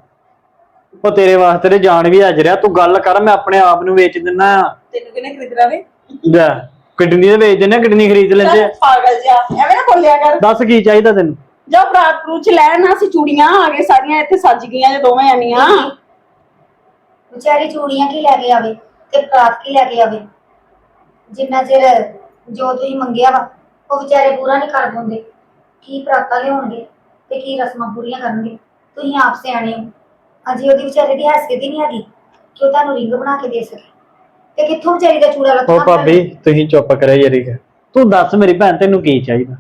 ਉਹ ਤੇਰੇ ਵਾਸਤੇ ਤੇ ਜਾਨ ਵੀ ਅੱਜ ਰਿਹਾ ਤੂੰ ਗੱਲ ਕਰ ਮੈਂ ਆਪਣੇ ਆਪ ਨੂੰ ਵੇਚ ਦਿੰਨਾ ਤੈਨੂੰ ਕਿਹਨੇ ਖਰੀਦਣਾ ਵੇ? ਲੈ ਕਿਡਨੀ ਤੇ ਵੇਚ ਦਿੰਨੇ ਕਿਡਨੀ ਖਰੀਦ ਲੈਂਦੇ ਆ। ਚੱਲ ਪਾਗਲ ਜਿਹਾ ਐਵੇਂ ਨਾ ਬੋਲਿਆ ਕਰ। ਦੱਸ ਕੀ ਚਾਹੀਦਾ ਤੈਨੂੰ? ਜਾ ਬਰਾਤ ਰੂਚ ਲੈਣ ਅਸੀਂ ਚੂੜੀਆਂ ਆ ਗਏ ਸਾਰੀਆਂ ਇੱਥੇ ਸੱਜ ਗਈਆਂ ਜੇ ਦੋਵੇਂ ਆਨੀਆਂ ਵਿਚਾਰੀ ਚੂੜੀਆਂ ਕੀ ਲੈ ਕੇ ਆਵੇ ਤੇ ਪ੍ਰਾਤ ਕੀ ਲੈ ਕੇ ਆਵੇ? ਜਿੰਨਾ ਚਿਰ ਜੋ ਤੁਸੀਂ ਮੰਗਿਆ ਵਾ ਉਹ ਵਿਚਾਰੇ ਪੂਰਾ ਨਹੀਂ ਕਰ ਦਿੰਦੇ ਕੀ ਪ੍ਰਾਤਾ ਲਿਆਉਣਗੇ ਤੇ ਕੀ ਰਸਮਾਂ ਪੂਰੀਆਂ ਕਰਨਗੇ? ਤੁਸੀਂ ਆਪ ਸਿਆਣੇ ਹੋ। ਅਜੇ ਉਹਦੀ ਵਿਚਾਰੇ ਦੀ ਹੈਸੀਅਤ ਹੀ ਨਹੀਂ ਹੈਗੀ ਕਿ ਉਹ ਤੁਹਾਨੂੰ ਰਿੰਗ ਬਣਾ ਕੇ ਦੇ ਸਕੇ। ਤੇ ਕਿੱਥੋਂ ਵਿਚਾਰੀ ਦਾ ਚੂੜਾ ਲੱਥਾ ਉਹ ਭਾਬੀ ਤੁਸੀਂ ਚੁੱਪ ਕਰਿਆ ਯਾਰੀ ਤੂੰ ਦੱਸ ਮੇਰੀ ਭੈਣ ਤੈਨੂੰ ਕੀ ਚਾਹੀਦਾ?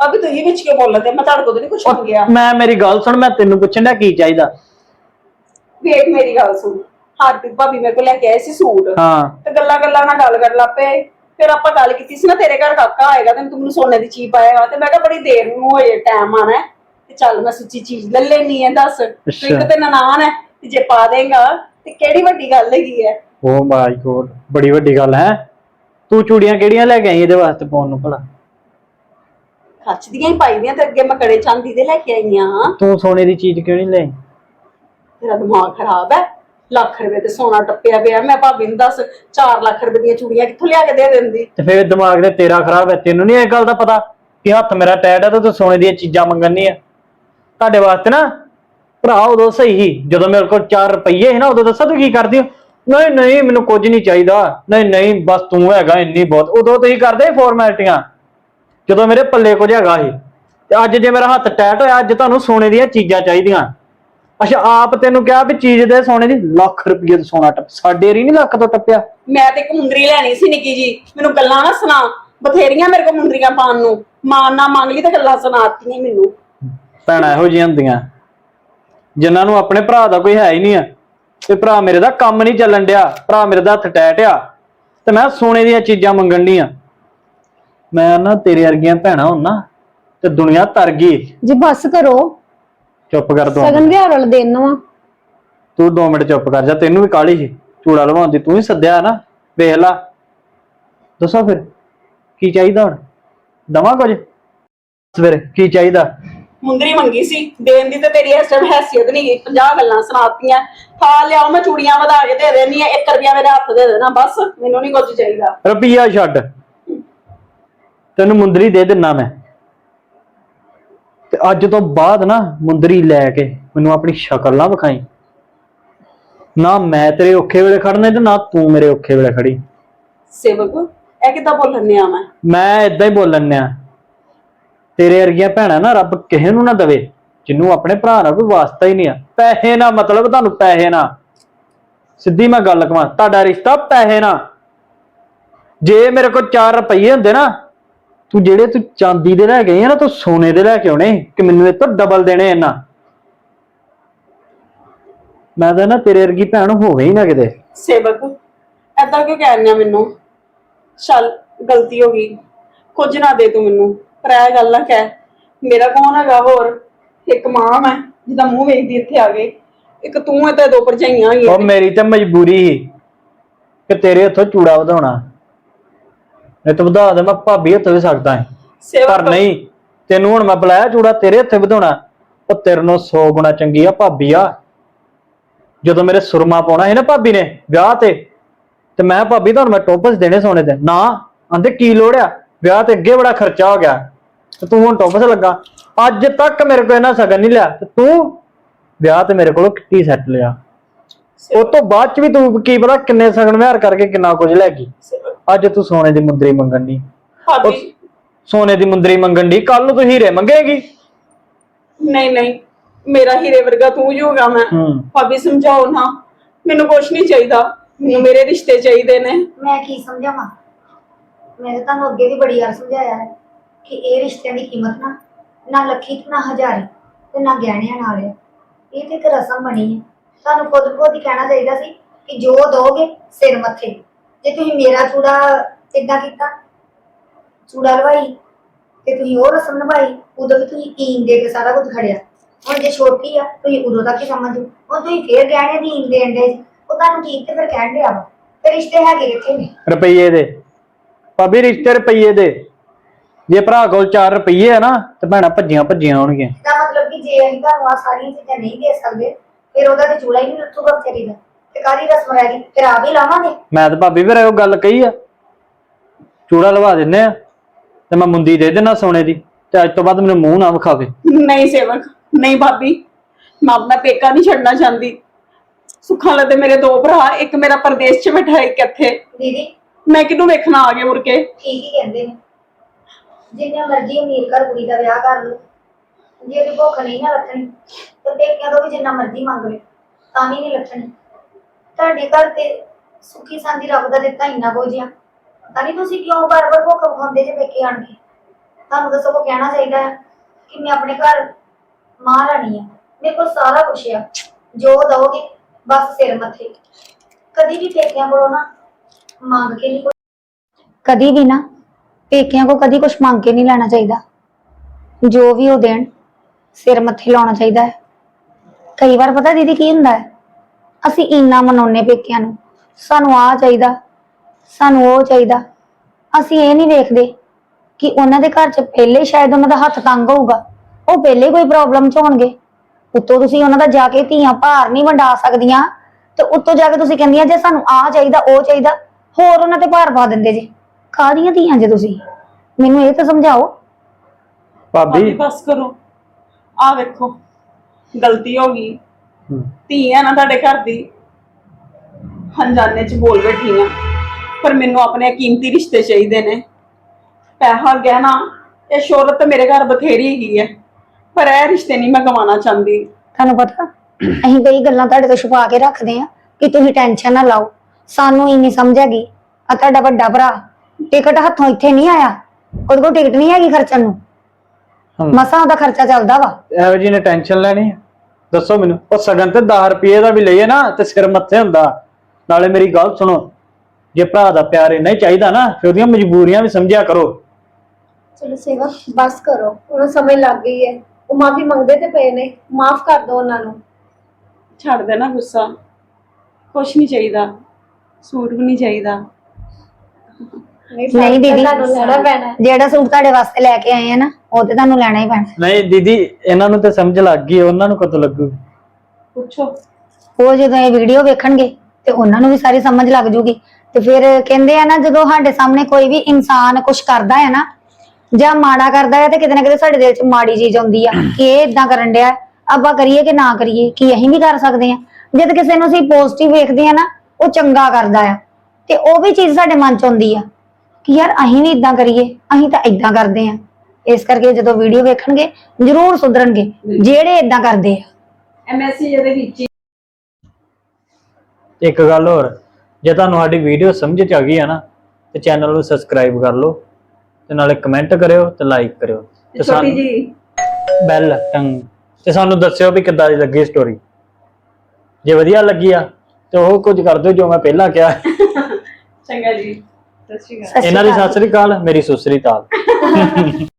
ਅਭੀ ਤੁਸੀਂ ਵਿੱਚ ਕੇ ਬੋਲਦੇ ਮੈਂ ਤੁਹਾਡੇ ਕੋਲ ਤਾਂ ਨਹੀਂ ਕੁਝ ਮੰਗਿਆ। ਮੈਂ ਮੇਰੀ ਗੱਲ ਸੁਣ ਮੈਂ ਤੈਨੂੰ ਪੁੱਛਣ ਦਾ ਕੀ ਚਾਹੀਦਾ? ਵੇਖ ਮੇਰੀ ਗੱਲ ਸੁਣ। ਹਰਪ੍ਰੀਤ ਭਾਬੀ ਮੇਰੇ ਕੋਲ ਲੈ ਕੇ ਆਏ ਸੀ ਸੂਟ। ਹਾਂ। ਤੇ ਗੱਲਾਂ ਗੱਲਾਂ ਨਾਲ ਗੱਲ ਕਰਨ ਲੱਗ ਪਏ। ਫਿਰ ਆਪਾਂ ਗੱਲ ਕੀਤੀ ਸੀ ਨਾ ਤੇਰੇ ਘਰ ਕਾਕਾ ਆਏਗਾ ਤੇ ਤੂੰ ਮੈਨੂੰ ਸੋਨੇ ਦੀ ਚੀਜ਼ ਪਾਏਗਾ। ਤੇ ਮੈਂ ਕਿਹਾ ਬੜੀ ਦੇਰ ਨੂੰ ਹੋਏ ਟਾਈਮ ਆਣਾ ਤੇ ਚੱਲ ਮੈਂ ਸੁੱਚੀ ਚੀਜ਼ ਲੈ ਲੈਣੀ ਹੈ ਦੱਸ। ਇੱਕ ਤੇ ਨਨਾਣ ਹੈ ਤੇ ਜੇ ਪਾ ਦੇਗਾ ਤੇ ਕਿਹੜੀ ਵੱਡੀ ਗੱਲ ਹੈਗੀ ਹੈ ਓ ਮਾਈ ਗੋਡ ਬੜੀ ਵੱਡੀ ਗੱਲ ਹੈ। ਤੂੰ ਚੂੜੀਆਂ ਕਿਹੜੀਆਂ ਲੈ ਕੇ ਆਈ ਇਹਦੇ ਵਾਸਤੇ ਪਾਉਣ ਨੂੰ ਭਲਾ? ਖੱਚ ਦੀਆਂ ਹੀ ਪਾਈ ਦੀਆਂ ਤੇ ਅੱਗੇ ਮੈਂ ਕੜੇ ਚਾਂਦੀ ਦੇ ਲੈ ਕੇ ਆਈਆਂ ਹਾਂ ਤੂੰ ਸੋਨੇ ਦੀ ਚੀਜ਼ ਕਿਉਂ ਨਹੀਂ ਲਈ? ਤੇਰਾ ਦਿਮਾਗ ਖਰਾਬ ਹੈ ਲੱਖ ਰੁਪਏ ਤੇ ਸੋਨਾ ਟੱਪਿਆ ਪਿਆ ਮੈਂ ਭਾਬੀ ਨੂੰ ਦੱਸ 4 ਲੱਖ ਰੁਪਏ ਦੀਆਂ ਚੂੜੀਆਂ ਕਿੱਥੋਂ ਲਿਆ ਕੇ ਦੇ ਦਿੰਦੀ? ਤੇ ਫਿਰ ਦਿਮਾਗ ਤੇ ਤੇਰਾ ਖਰਾਬ ਹੈ ਤੈਨੂੰ ਨਹੀਂ ਇਹ ਗੱਲ ਦਾ ਪਤਾ ਕਿ ਹੱਥ ਮੇਰਾ ਟੈਟ ਹੈ ਤੇ ਤੂੰ ਸੋਨੇ ਦੀਆਂ ਚੀਜ਼ਾਂ ਮੰਗਣੀ ਆ ਤੁਹਾਡੇ ਵਾਸਤੇ ਨਾ, ਭਰਾ ਉਦੋਂ ਸਹੀ ਸੀ, ਜਦੋਂ ਮੇਰੇ ਕੋਲ 4 ਰੁਪਏ ਸੀ ਨਾ, ਉਦੋਂ ਦੱਸਾਂ ਤੂੰ ਕੀ ਕਰਦੀ ਹੋ? ਨਹੀਂ ਨਹੀਂ, ਮੈਨੂੰ ਕੁਝ ਨਹੀਂ ਚਾਹੀਦਾ। ਨਹੀਂ ਨਹੀਂ, ਬਸ ਤੂੰ ਹੈਗਾ ਇੰਨੀ ਬਹੁਤ। ਉਦੋਂ ਤੁਸੀਂ ਕਰਦੇ ਫਾਰਮੈਲਿਟੀਆਂ ਜਦੋਂ ਮੇਰੇ ਪੱਲੇ ਕੁਝ ਹੈਗਾ ਸੀ। ਤੇ ਅੱਜ ਜੇ ਮੇਰਾ ਹੱਥ ਟੈਟ ਹੋਇਆ, ਅੱਜ ਤੁਹਾਨੂੰ ਸੋਨੇ ਦੀਆਂ ਚੀਜ਼ਾਂ ਚਾਹੀਦੀਆਂ। ਅੱਛਾ, ਆਪ ਤੈਨੂੰ ਕਿਹਾ ਵੀ ਚੀਜ਼ ਦੇ ਸੋਨੇ ਦੀ ਲੱਖ ਰੁਪਏ ਦਾ ਸੋਨਾ ਟੱਪ ਸਾਡੇ ਰੀ ਨਹੀਂ ਲੱਖ ਤੋਂ ਟੱਪਿਆ? ਮੈਂ ਤੇ ਇੱਕ ਮੁੰਦਰੀ ਲੈਣੀ ਸੀ ਨਿੱਕੀ ਜੀ ਮੈਨੂੰ ਗੱਲਾਂ ਨਾ ਸੁਣਾ। ਬਥੇਰੀਆਂ ਮੇਰੇ ਕੋਲ ਮੁੰਦਰੀਆਂ ਪਾਉਣ ਨੂੰ। ਮਾਂ ਨਾ ਮੰਗ ਲਈ ਤੇ ਗੱਲਾਂ ਸੁਣਾਤੀਆਂ ਮੈਨੂੰ। ਭੈਣਾਂ ਇਹੋ ਜਿਹੀਆਂ ਹੁੰਦੀਆਂ। ਜਿਨ੍ਹਾਂ ਨੂੰ ਆਪਣੇ ਭਰਾ ਦਾ ਕੋਈ ਹੈ ਹੀ ਨਹੀਂ ਆ। ਤੇ ਭਰਾ ਮੇਰੇ ਦਾ ਕੰਮ ਨਹੀਂ ਚੱਲਣ ਡਿਆ। ਭਰਾ ਮੇਰੇ ਦਾ ਹੱਥ ਟੈਟ ਆ ਤੇ ਮੈਂ ਸੋਨੇ ਦੀਆਂ ਚੀਜ਼ਾਂ ਮੰਗਣ ਡੀਆਂ ਮੈਂ ਨਾ ਤੇਰੇ ਵਰਗੀਆਂ ਭੈਣਾਂ ਹੋਣ ਨਾ ਤੇ ਦੁਨੀਆ ਤਰ ਗਈ। ਜੀ ਬਸ ਕਰੋ। ਚੁੱਪ ਕਰ ਦੋ। ਸਗਨ ਵਿਹਾਰ ਵਾਲੇ ਦਿਨ ਵਾ ਤੂੰ 2 ਮਿੰਟ ਚੁੱਪ ਕਰ ਜਾ ਤੈਨੂੰ ਵੀ ਕਾਲੀ ਸੀ। ਚੂੜਾ ਲਵਾਉਂਦੀ ਤੂੰ ਹੀ ਸੱਦਿਆ ਨਾ। ਵੇਖ ਲਾ। ਦੱਸੋ ਫਿਰ ਕੀ ਚਾਹੀਦਾ ਹੁਣ? ਦਵਾਂ ਕੁਝ? ਸਵੇਰੇ ਕੀ ਚਾਹੀਦਾ? ਮੁੰਦਰੀ ਮੰਗੀ ਸੀ ਦੇਣ ਦੀ ਤੇ ਤੇਰੀ ਇਸ ਟਾਈਮ ਹੈਸੀਅਤ ਨਹੀਂ ਗਈ 50 ਗੱਲਾਂ ਸੁਣਾਤੀਆਂ। ਥਾ ਲਿਆਓ ਮੈਂ ਚੂੜੀਆਂ ਵਧਾ ਕੇ ਦੇ ਦੇਣੀ ਆ 1 ਰੁਪਿਆ ਮੇਰੇ ਹੱਥ ਦੇ ਦੇਣਾ ਬਸ ਮੈਨੂੰ ਨਹੀਂ ਕੁਝ ਚਾਹੀਦਾ। ਰੁਪਈਆ ਛੱਡ। ਤੈਨੂੰ ਮੁੰਦਰੀ ਦੇ ਦਿੰਨਾ ਮੈਂ। ਤੇ ਅੱਜ ਤੋਂ ਬਾਅਦ ਨਾ ਮੁੰਦਰੀ ਲੈ ਕੇ ਮੈਨੂੰ ਆਪਣੀ ਸ਼ਕਲ ਨਾ ਵਿਖਾਈ। ਨਾ ਮੈਂ ਤੇਰੇ ਔਖੇ ਵੇਲੇ ਖੜਨੇ ਤੇ ਨਾ ਤੂੰ ਮੇਰੇ ਔਖੇ ਵੇਲੇ ਖੜੀ। ਸੇਵਕ ਇਹ ਕਿੱਦਾਂ ਬੋਲਣ ਮੈਂ? ਮੈਂ ਇਦਾਂ ਹੀ ਬੋਲਣ ਆ ਤੇਰੇ ਵਰਗੀਆਂ ਭੈਣਾਂ ਨਾ ਰੱਬ ਕਿਸੇ ਨੂੰ ਨਾ ਦਵੇ ਜਿਹਨੂੰ ਆਪਣੇ ਭਰਾ ਨਾਲ ਕੋਈ ਵਾਸਤਾ ਹੀ ਨਹੀਂ ਆ। ਪੈਸੇ ਨਾ ਮਤਲਬ ਤੁਹਾਨੂੰ ਪੈਸੇ ਨਾ। ਸਿੱਧੀ ਮੈਂ ਗੱਲ ਕਵਾਂ, ਤੁਹਾਡਾ ਰਿਸ਼ਤਾ ਪੈਸੇ ਨਾ। ਜੇ ਮੇਰੇ ਕੋਲ 4 ਰੁਪਏ ਹੁੰਦੇ ਨਾ, ਤੂੰ ਜਿਹੜੇ ਤੂੰ ਚਾਂਦੀ ਦੇ ਲੈ ਗਏ ਆ ਨਾ, ਤੂੰ ਸੋਨੇ ਦੇ ਲੈ ਕੇ ਆਉਣੇ, ਕਿ ਮੈਨੂੰ ਇਹ ਤੋਂ ਡਬਲ ਦੇਣੇ ਇਹਨਾਂ ਮੈਂ ਤਾਂ ਨਾ ਤੇਰੇ ਵਰਗੀ ਭੈਣ ਹੋਵੇ ਹੀ ਨਾ ਕਿਤੇ। ਸੇਵਕ ਐਦਾਂ ਕਿਉਂ ਕਹਿਣਿਆ ਮੈਨੂੰ? ਚੱਲ, ਗਲਤੀ ਹੋ ਗਈ। ਕੁਝ ਨਾ ਦੇ ਤੂੰ ਮੈਨੂੰ। ਪਰ ਇਹ ਗੱਲ ਨਾ ਕਹਿ ਮੇਰਾ ਕੌਣ ਹੈਗਾ ਹੋਰ? ਇੱਕ ਮਾਂ ਮੈਂ ਜਿਹਦਾ ਮੂੰਹ ਵੇਖਦੀ ਇੱਥੇ ਆ ਗਈ ਇੱਕ ਤੂੰ ਹੈ ਤੇ ਦੋ ਭਰਜਾਈਆਂ ਉਹ ਹੋਈਆਂ ਮੇਰੀ ਤੇ ਮਜਬੂਰੀ ਸੀ ਕਿ ਤੇਰੇ ਹੱਥੋਂ ਚੂੜਾ ਵਧਾਉਣਾ। ਇਹ ਤਾਂ ਵਧਾ ਦੇ ਮੈਂ ਭਾਬੀ ਹੱਥੋਂ ਵੀ ਸਕਦਾ ਹਾਂ ਪਰ ਨਹੀਂ ਤੈਨੂੰ ਹੁਣ ਮੈਂ ਬੁਲਾਇਆ ਚੂੜਾ ਤੇਰੇ ਹੱਥੇ ਵਧਾਉਣਾ। ਉਹ ਤੇਰੇ ਨੂੰ 100 ਗੁਣਾ ਚੰਗੀ ਆ ਭਾਬੀ ਆ। ਜਦੋਂ ਮੇਰੇ ਸੁਰਮਾ ਪਾਉਣਾ ਸੀ ਨਾ ਭਾਬੀ ਨੇ ਵਿਆਹ ਤੇ ਤੇ ਮੈਂ ਭਾਬੀ ਤੁਹਾਨੂੰ ਮੈਂ ਟੋਪਸ ਦੇਣੇ ਸੋਨੇ ਦੇ। ਨਾ ਆਂਦੇ ਕੀ ਲੋੜ ਆ? ਵਿਆਹ ਤੇ ਅੱਗੇ ਬੜਾ ਖਰਚਾ ਹੋ ਗਿਆ। ਤੇ ਤੂੰ ਹੁਣ ਟੋਪਸ ਲੱਗਾ। ਅੱਜ ਤੱਕ ਮੇਰੇ ਕੋਲ ਇਹਨਾਂ ਸਗਨ ਨਹੀਂ ਲਿਆ। ਤੇ ਤੂੰ ਵਿਆਹ ਤੇ ਮੇਰੇ ਕੋਲੋਂ ਕਿੱਟੀ ਸੈੱਟ ਲਿਆ? ਉਹ ਤੋਂ ਬਾਅਦ ਚ ਵੀ ਤੂੰ ਕੀ ਪਤਾ ਕਿੰਨੇ ਸਗਨ ਵਿਹਾਰ ਕਰਕੇ ਕਿੰਨਾ ਕੁਝ ਲੈ ਗਈ। ਅੱਜ ਤੂੰ ਸੋਨੇ ਦੀ ਮੁੰਦਰੀ ਮੰਗਣ ਦੀ ਭਾਬੀ। ਸੋਨੇ ਦੀ ਮੁੰਦਰੀ ਮੰਗਣ ਦੀ ਕੱਲ ਨੂੰ ਤੂੰ ਹੀਰੇ ਮੰਗੇਗੀ। ਨਹੀਂ ਨਹੀਂ। ਮੇਰਾ ਹੀਰੇ ਵਰਗਾ ਤੂੰ ਹੀ ਹੋਗਾ ਮੈਂ। ਹੂੰ। ਭਾਬੀ ਸਮਝਾਓ ਨਾ। ਮੈਨੂੰ ਕੁਛ ਨਹੀਂ ਚਾਹੀਦਾ। ਮੈਨੂੰ ਮੇਰੇ ਰਿਸ਼ਤੇ ਚਾਹੀਦੇ ਨੇ। ਮੈਂ ਕੀ ਸਮਝਾਵਾਂ? ਮੈਂ ਤਾਂ ਤੁਹਾਨੂੰ ਅੱਗੇ ਵੀ ਬੜੀ ਵਾਰ ਸਮਝਾਇਆ ਹੈ। ਕਿ ਇਹ ਰਿਸ਼ਤਿਆਂ ਦੀ ਕੀਮਤ ਨਾ ਨਾ ਲੱਖੀ ਤੇ ਨਾ ਹਜ਼ਾਰੀ ਤੇ ਨਾ ਗਹਿਣਿਆਂ ਨਾਲ ਹੈ ਇਹ ਤੇ ਇੱਕ ਰਸਮ ਬਣੀ ਹੈ ਤੁਹਾਨੂੰ ਖੁਦ ਖੁਦ ਹੀ ਕਹਿਣਾ ਚਾਹੀਦਾ ਸੀ ਕਿ ਜੋ ਦੋਗੇ ਸਿਰ ਮੱਥੇ। ਜੇ ਤੁਸੀਂ ਮੇਰਾ ਚੂੜਾ ਇਦਾਂ ਕੀਤਾ, ਚੂੜਾ ਲਵਾਈ, ਤੇ ਤੁਸੀਂ ਉਹ ਰਸਮ ਨਿਭਾਈ, ਉਦੋਂ ਵੀ ਤੁਸੀਂ ਈਨ ਦੇ ਕੇ ਸਾਰਾ ਕੁਝ ਖੜਿਆ। ਹੁਣ ਜੇ ਛੋਟੀ ਆ, ਤੁਸੀਂ ਉਦੋਂ ਤੱਕ ਹੀ ਸਮਝੋ ਹੁਣ ਤੁਸੀਂ ਫੇਰ ਗਹਿਣੇ ਦੀ ਈਨ ਦੇਣ ਦੇ ਉਹ ਤੁਹਾਨੂੰ ਠੀਕ ਤੇ ਫਿਰ ਕਹਿਣ ਡਿਆ ਵਾ। ਤੇ ਰਿਸ਼ਤੇ ਹੈਗੇ ਕਿੱਥੇ ਨੇ? ਰੁਪਈਏ ਦੇ। ਭਾਬੀ, ਰਿਸ਼ਤੇ ਰੁਪਈਏ ਦੇ। ਜੇ ਭਰਾ ਕੋਲ 4 ਰੁਪਈਏ ਆ ਨਾ ਤੇ ਭੈਣਾਂ ਭੱਜੀਆਂ ਭੱਜੀਆਂ ਆਉਣਗੀਆਂ। ਦਾ ਮਤਲਬ ਕਿ ਜੇ ਅਸੀਂ ਤੁਹਾਨੂੰ ਆ ਸਾਰੀਆਂ ਚੀਜ਼ਾਂ ਨਹੀਂ ਦੇ ਸਕਦੇ ਫਿਰ ਉਹਦਾ ਤੇ ਚੂੜਾ ਹੀ ਨਹੀਂ ਲੱਥੂਗਾ ਵਿਚਾਰੀ ਦਾ। ਤੇ ਕਾਹਦੀ ਰਸਮ ਰਹਿ ਗਈ ਫਿਰ ਆ ਵੀ ਲਾਵਾਂਗੇ। ਮੈਂ ਤਾਂ ਭਾਬੀ ਫਿਰ ਉਹ ਗੱਲ ਕਹੀ ਆ। ਚੂੜਾ ਲਵਾ ਦਿੰਨੇ ਆ ਤੇ ਮੈਂ ਮੁੰਦੀ ਦੇ ਦੇਣਾ ਸੋਨੇ ਦੀ ਤੇ ਅੱਜ ਤੋਂ ਬਾਅਦ ਮੈਨੂੰ ਮੂੰਹ ਨਾ ਵਿਖਾਵੇ। ਨਹੀਂ ਸੇਵਕ ਨਹੀਂ ਭਾਬੀ। ਮੈਂ ਆਪਣਾ ਪੇਕਾ ਨਹੀਂ ਛੱਡਣਾ ਚਾਹੁੰਦੀ। ਸੁੱਖਾਂ ਲੱਦੇ ਮੇਰੇ ਦੋ ਭਰਾ ਇੱਕ ਮੇਰਾ ਪਰਦੇਸ 'ਚ ਬੈਠਾ ਇੱਕ ਇੱਥੇ। ਦੀਦੀ। ਮੈਂ ਕਿਹਨੂੰ ਵੇਖਣਾ ਆ ਗਿਆ ਮੁੜ ਕੇ? ਠੀਕ ਹੀ ਕਹਿੰਦੇ ਨੇ। ਜਿੰਨਾ ਮਰਜ਼ੀ ਅਮੀਰ ਘਰ ਕੁੜੀ ਦਾ ਵਿਆਹ ਕਰ ਲਓ। ਜੇ ਉਹਦੀ ਭੁੱਖ ਨਹੀਂ ਨਾ ਰੱਖਣੀ ਤੇ ਪੇਕਿਆਂ ਤੋਂ ਵੀ ਜਿੰਨਾ ਮਰਜ਼ੀ ਮੰਗ ਲੈ ਤਾਂ ਵੀ ਨਹੀਂ ਰੱਖਣੀ ਤੁਹਾਡੇ ਘਰ ਤੇ ਸੁੱਖੀ ਸੰਦੀ ਰੱਬ ਦਾ ਦਿੱਤਾ ਇੰਨਾ ਕੁਝ ਆ ਤਾਂ ਨਹੀਂ ਤੁਸੀਂ ਕਿਉਂ ਬਾਰ-ਬਾਰ ਭੁੱਖ ਵਿਖਾਉਂਦੇ ਜੇ ਪੇਕੇ ਆਣ ਕੇ? ਤੁਹਾਨੂੰ ਦੱਸੋ ਕੋ ਕਹਿਣਾ ਚਾਹੀਦਾ ਹੈ ਕਿ ਮੈਂ ਆਪਣੇ ਘਰ ਮਾਂ ਰਾਣੀ ਆ। ਮੇਰੇ ਕੋਲ ਸਾਰਾ ਕੁਝ ਆ। ਜੋ ਦਓਗੇ, ਬਸ ਸਿਰ ਮੱਥੇ। ਕਦੀ ਵੀ ਪੇਕਿਆਂ ਕੋਲੋਂ ਨਾ ਮੰਗ ਕੇ ਨਹੀਂ ਕਦੀ ਵੀ ਨਾ। ਪੇਕਿਆਂ ਕੋ ਕਦੀ ਕੁਝ ਮੰਗ ਕੇ ਨਹੀਂ ਲੈਣਾ ਚਾਹੀਦਾ। ਜੋ ਵੀ ਉਹ ਦੇਣ, ਸਿਰ ਮੱਥੇ ਲਾਉਣਾ ਚਾਹੀਦਾ ਹੈ। ਕਈ ਵਾਰ ਪਤਾ ਦੀਦੀ ਕੀ ਹੁੰਦਾ ਹੈ? ਅਸੀਂ ਇੰਨਾ ਮਨਾਉਨੇ ਪੇਕਿਆਂ ਨੂੰ। ਸਾਨੂੰ ਆ ਚਾਹੀਦਾ, ਸਾਨੂੰ ਉਹ ਚਾਹੀਦਾ। ਅਸੀਂ ਇਹ ਨਹੀਂ ਵੇਖਦੇ ਕਿ ਉਹਨਾਂ ਦੇ ਘਰ 'ਚ ਪਹਿਲੇ ਸ਼ਾਇਦ ਉਹਨਾਂ ਦਾ ਹੱਥ ਤੰਗ ਹੋਊਗਾ। ਉਹ ਪਹਿਲੇ ਕੋਈ ਪ੍ਰੋਬਲਮ 'ਚ ਹੋਣਗੇ। ਉੱਤੋਂ ਤੁਸੀਂ ਉਹਨਾਂ ਦਾ ਜਾ ਕੇ ਧੀਆਂ ਭਾਰ ਨਹੀਂ ਵੰਡਾ ਸਕਦੀਆਂ। ਤੇ ਉੱਤੋਂ ਜਾ ਕੇ ਤੁਸੀਂ ਕਹਿੰਦੀਆਂ, ਜੇ ਸਾਨੂੰ ਆ ਚਾਹੀਦਾ, ਉਹ ਚਾਹੀਦਾ, ਹੋਰ ਉਹਨਾਂ ਤੇ ਭਾਰ ਪਾ ਦਿੰਦੇ ਜੇ। ਕਾਹਦੀਆਂ ਧੀਆਂ ਜੇ ਤੁਸੀਂ? ਮੈਨੂੰ ਇਹ ਤਾਂ ਸਮਝਾਓ। ਭਾਬੀ। ਭਾਬੀ ਬਸ ਕਰੋ। ਆ ਵੇਖੋ ਗਲਤੀ ਹੋ ਗਈ। ਹੂੰ। ਧੀ ਹੈ ਨਾ ਤੁਹਾਡੇ ਘਰ ਦੀ। ਅਣਜਾਣੇ ਚ ਬੋਲ ਬੈਠੀ ਆ। ਪਰ ਮੈਨੂੰ ਆਪਣੇ ਕੀਮਤੀ ਰਿਸ਼ਤੇ ਚਾਹੀਦੇ ਨੇ। ਪੈਸਾ ਗਹਿਣਾ ਇਹ ਸ਼ੋਹਰਤ ਤਾਂ ਮੇਰੇ ਘਰ ਬਥੇਰੀ ਹੈਗੀ ਹੈ ਪਰ ਇਹ ਰਿਸ਼ਤੇ ਨਹੀਂ ਮੈਂ ਗਵਾਉਣਾ ਚਾਹੁੰਦੀ। ਤੁਹਾਨੂੰ ਪਤਾ ਅਸੀਂ ਕਈ ਗੱਲਾਂ ਤੁਹਾਡੇ ਤੋਂ ਛੁਪਾ ਕੇ ਰੱਖਦੇ ਆ ਕਿ ਤੁਸੀਂ ਟੈਨਸ਼ਨ ਨਾ ਲਾਓ। ਸਾਨੂੰ ਇੰਨੀ ਸਮਝ ਹੈਗੀ। ਆ ਤੁਹਾਡਾ ਵੱਡਾ ਭਰਾ। ਟਿਕਟ ਹੱਥੋਂ ਇੱਥੇ ਨਹੀਂ ਆਇਆ। ਉਹਦੇ ਕੋਲ ਟਿਕਟ ਨਹੀਂ ਹੈਗੀ ਖਰਚਣ ਨੂੰ। ਮਸਾਂ ਉਹਦਾ ਖਰਚਾ ਚੱਲਦਾ ਵਾ। ਇਹੋ ਜੀ ਨੇ ਟੈਨਸ਼ਨ ਲੈਣੀ ਆ। ਦੱਸੋ ਮੈਨੂੰ। ਉਹ ਸਗਨ ਤੇ 10 ਰੁਪਏ ਦਾ ਵੀ ਲਈਏ ਨਾ ਤੇ ਸਿਰ ਮੱਥੇ ਹੁੰਦਾ। ਨਾਲੇ ਮੇਰੀ ਗੱਲ ਸੁਣੋ। ਜੇ ਭਰਾ ਦਾ ਪਿਆਰ ਇੰਨਾ ਹੀ ਚਾਹੀਦਾ ਨਾ ਫਿਰ ਉਹਦੀਆਂ ਮਜਬੂਰੀਆਂ ਵੀ ਸਮਝਿਆ ਕਰੋ। ਚਲੋ ਸੇਵਾ ਬਸ ਕਰੋ। ਉਹਨੂੰ ਸਮਝ ਲੱਗ ਗਈ ਹੈ ਉਹ ਮਾਫੀ ਮੰਗਦੇ ਤੇ ਪਏ ਨੇ। ਮਾਫ ਕਰ ਦਿਓ ਉਹਨਾਂ ਨੂੰ। ਛੱਡ ਦੇ ਨਾ ਗੁੱਸਾ। ਕੁਛ ਨਹੀਂ ਚਾਹੀਦਾ। ਸੂਟ ਵੀ ਨਹੀਂ ਚਾਹੀਦਾ। ਨਹੀਂ ਦੀਦੀ ਤੁਹਾਨੂੰ ਲੈਣਾ ਪੈਣਾ। ਹੈ। ਜਿਹੜਾ ਸੂਟ ਤੁਹਾਡੇ ਵਾਸਤੇ ਲੈ ਕੇ ਆਏ ਆ ਨਾ ਉਹ ਤੇ ਤੁਹਾਨੂੰ ਲੈਣਾ ਹੀ ਪੈਣਾ। ਨਹੀਂ ਦੀਦੀ ਇਹਨਾਂ ਨੂੰ ਤੇ ਸਮਝ ਲੱਗ ਗਈ ਉਹਨਾਂ ਨੂੰ ਕਦੋਂ ਲੱਗੂ ਪੁੱਛੋ। ਉਹ ਜਦੋਂ ਇਹ ਵੀਡੀਓ ਵੇਖਣਗੇ ਤੇ ਉਹਨਾਂ ਨੂੰ ਵੀ ਸਾਰੀ ਸਮਝ ਲੱਗ ਜੂਗੀ। ਤੇ ਫਿਰ ਕਹਿੰਦੇ ਆ ਨਾ ਜਦੋਂ ਸਾਡੇ ਸਾਹਮਣੇ ਕੋਈ ਵੀ ਇਨਸਾਨ ਕੁਝ ਕਰਦਾ ਹੈ ਨਾ ਜਾਂ ਮਾੜਾ ਕਰਦਾ ਹੈ ਤੇ ਕਿਤੇ ਨਾ ਕਿਤੇ ਸਾਡੇ ਦਿਲ 'ਚ ਮਾੜੀ ਚੀਜ਼ ਆਉਂਦੀ ਆ ਕਿ ਇਹ ਇਦਾਂ ਕਰਨ ਡਿਆ ਆਪਾਂ ਕਰੀਏ ਕਿ ਨਾ ਕਰੀਏ ਕੀ ਅਸੀਂ ਵੀ ਕਰ ਸਕਦੇ ਆ। ਜਦ ਕਿਸੇ ਨੂੰ ਅਸੀਂ ਪੋਜ਼ਿਟਿਵ ਵੇਖਦੇ ਆ ਨਾ ਉਹ ਚੰਗਾ ਕਰਦਾ ਆ ਤੇ ਉਹ ਵੀ ਚੀਜ਼ ਸਾਡੇ ਮਨ 'ਚ ਆਉਂਦੀ ਆ। ਕਿ ਯਾਰ ਅਸੀਂ ਵੀ ਇਦਾਂ ਕਰੀਏ ਅਸੀਂ ਤਾਂ ਇਦਾਂ ਕਰਦੇ ਆ ਇਸ ਕਰਕੇ ਜਦੋਂ ਵੀਡੀਓ ਵੇਖਣਗੇ ਜ਼ਰੂਰ ਸੁਧਰਨਗੇ ਜਿਹੜੇ ਇਦਾਂ ਕਰਦੇ ਆ। ਐਮਐਸਸੀ ਇਹਦੇ ਵਿੱਚ ਹੀ। ਇੱਕ ਗੱਲ ਹੋਰ ਜੇ ਤੁਹਾਨੂੰ ਸਾਡੀ ਵੀਡੀਓ ਸਮਝ ਚ ਆ ਗਈ ਆ ਨਾ ਤੇ ਚੈਨਲ ਨੂੰ ਸਬਸਕ੍ਰਾਈਬ ਕਰ ਲਓ ਤੇ ਨਾਲੇ ਕਮੈਂਟ ਕਰਿਓ ਤੇ ਲਾਈਕ ਕਰਿਓ। ਤੇ ਛੋਟੀ ਜੀ ਬੈਲ ਟੰਗ ਤੇ ਸਾਨੂੰ ਦੱਸਿਓ ਵੀ ਕਿੱਦਾਂ ਦੀ ਲੱਗੀ ਸਟੋਰੀ ਜੇ ਵਧੀਆ ਲੱਗੀ ਆ ਤੇ ਉਹ ਕੁਝ ਕਰ ਦਿਓ ਜੋ ਮੈਂ ਪਹਿਲਾਂ ਕਿਹਾ। ਚੰਗਾ ਜੀ। ਸਤਿ ਸ਼੍ਰੀ ਅਕਾਲ ਇਹਨਾਂ ਦੀ। ਸਤਿ ਸ੍ਰੀ ਅਕਾਲ ਮੇਰੀ ਸੁਸਰੀ ਤਾਲ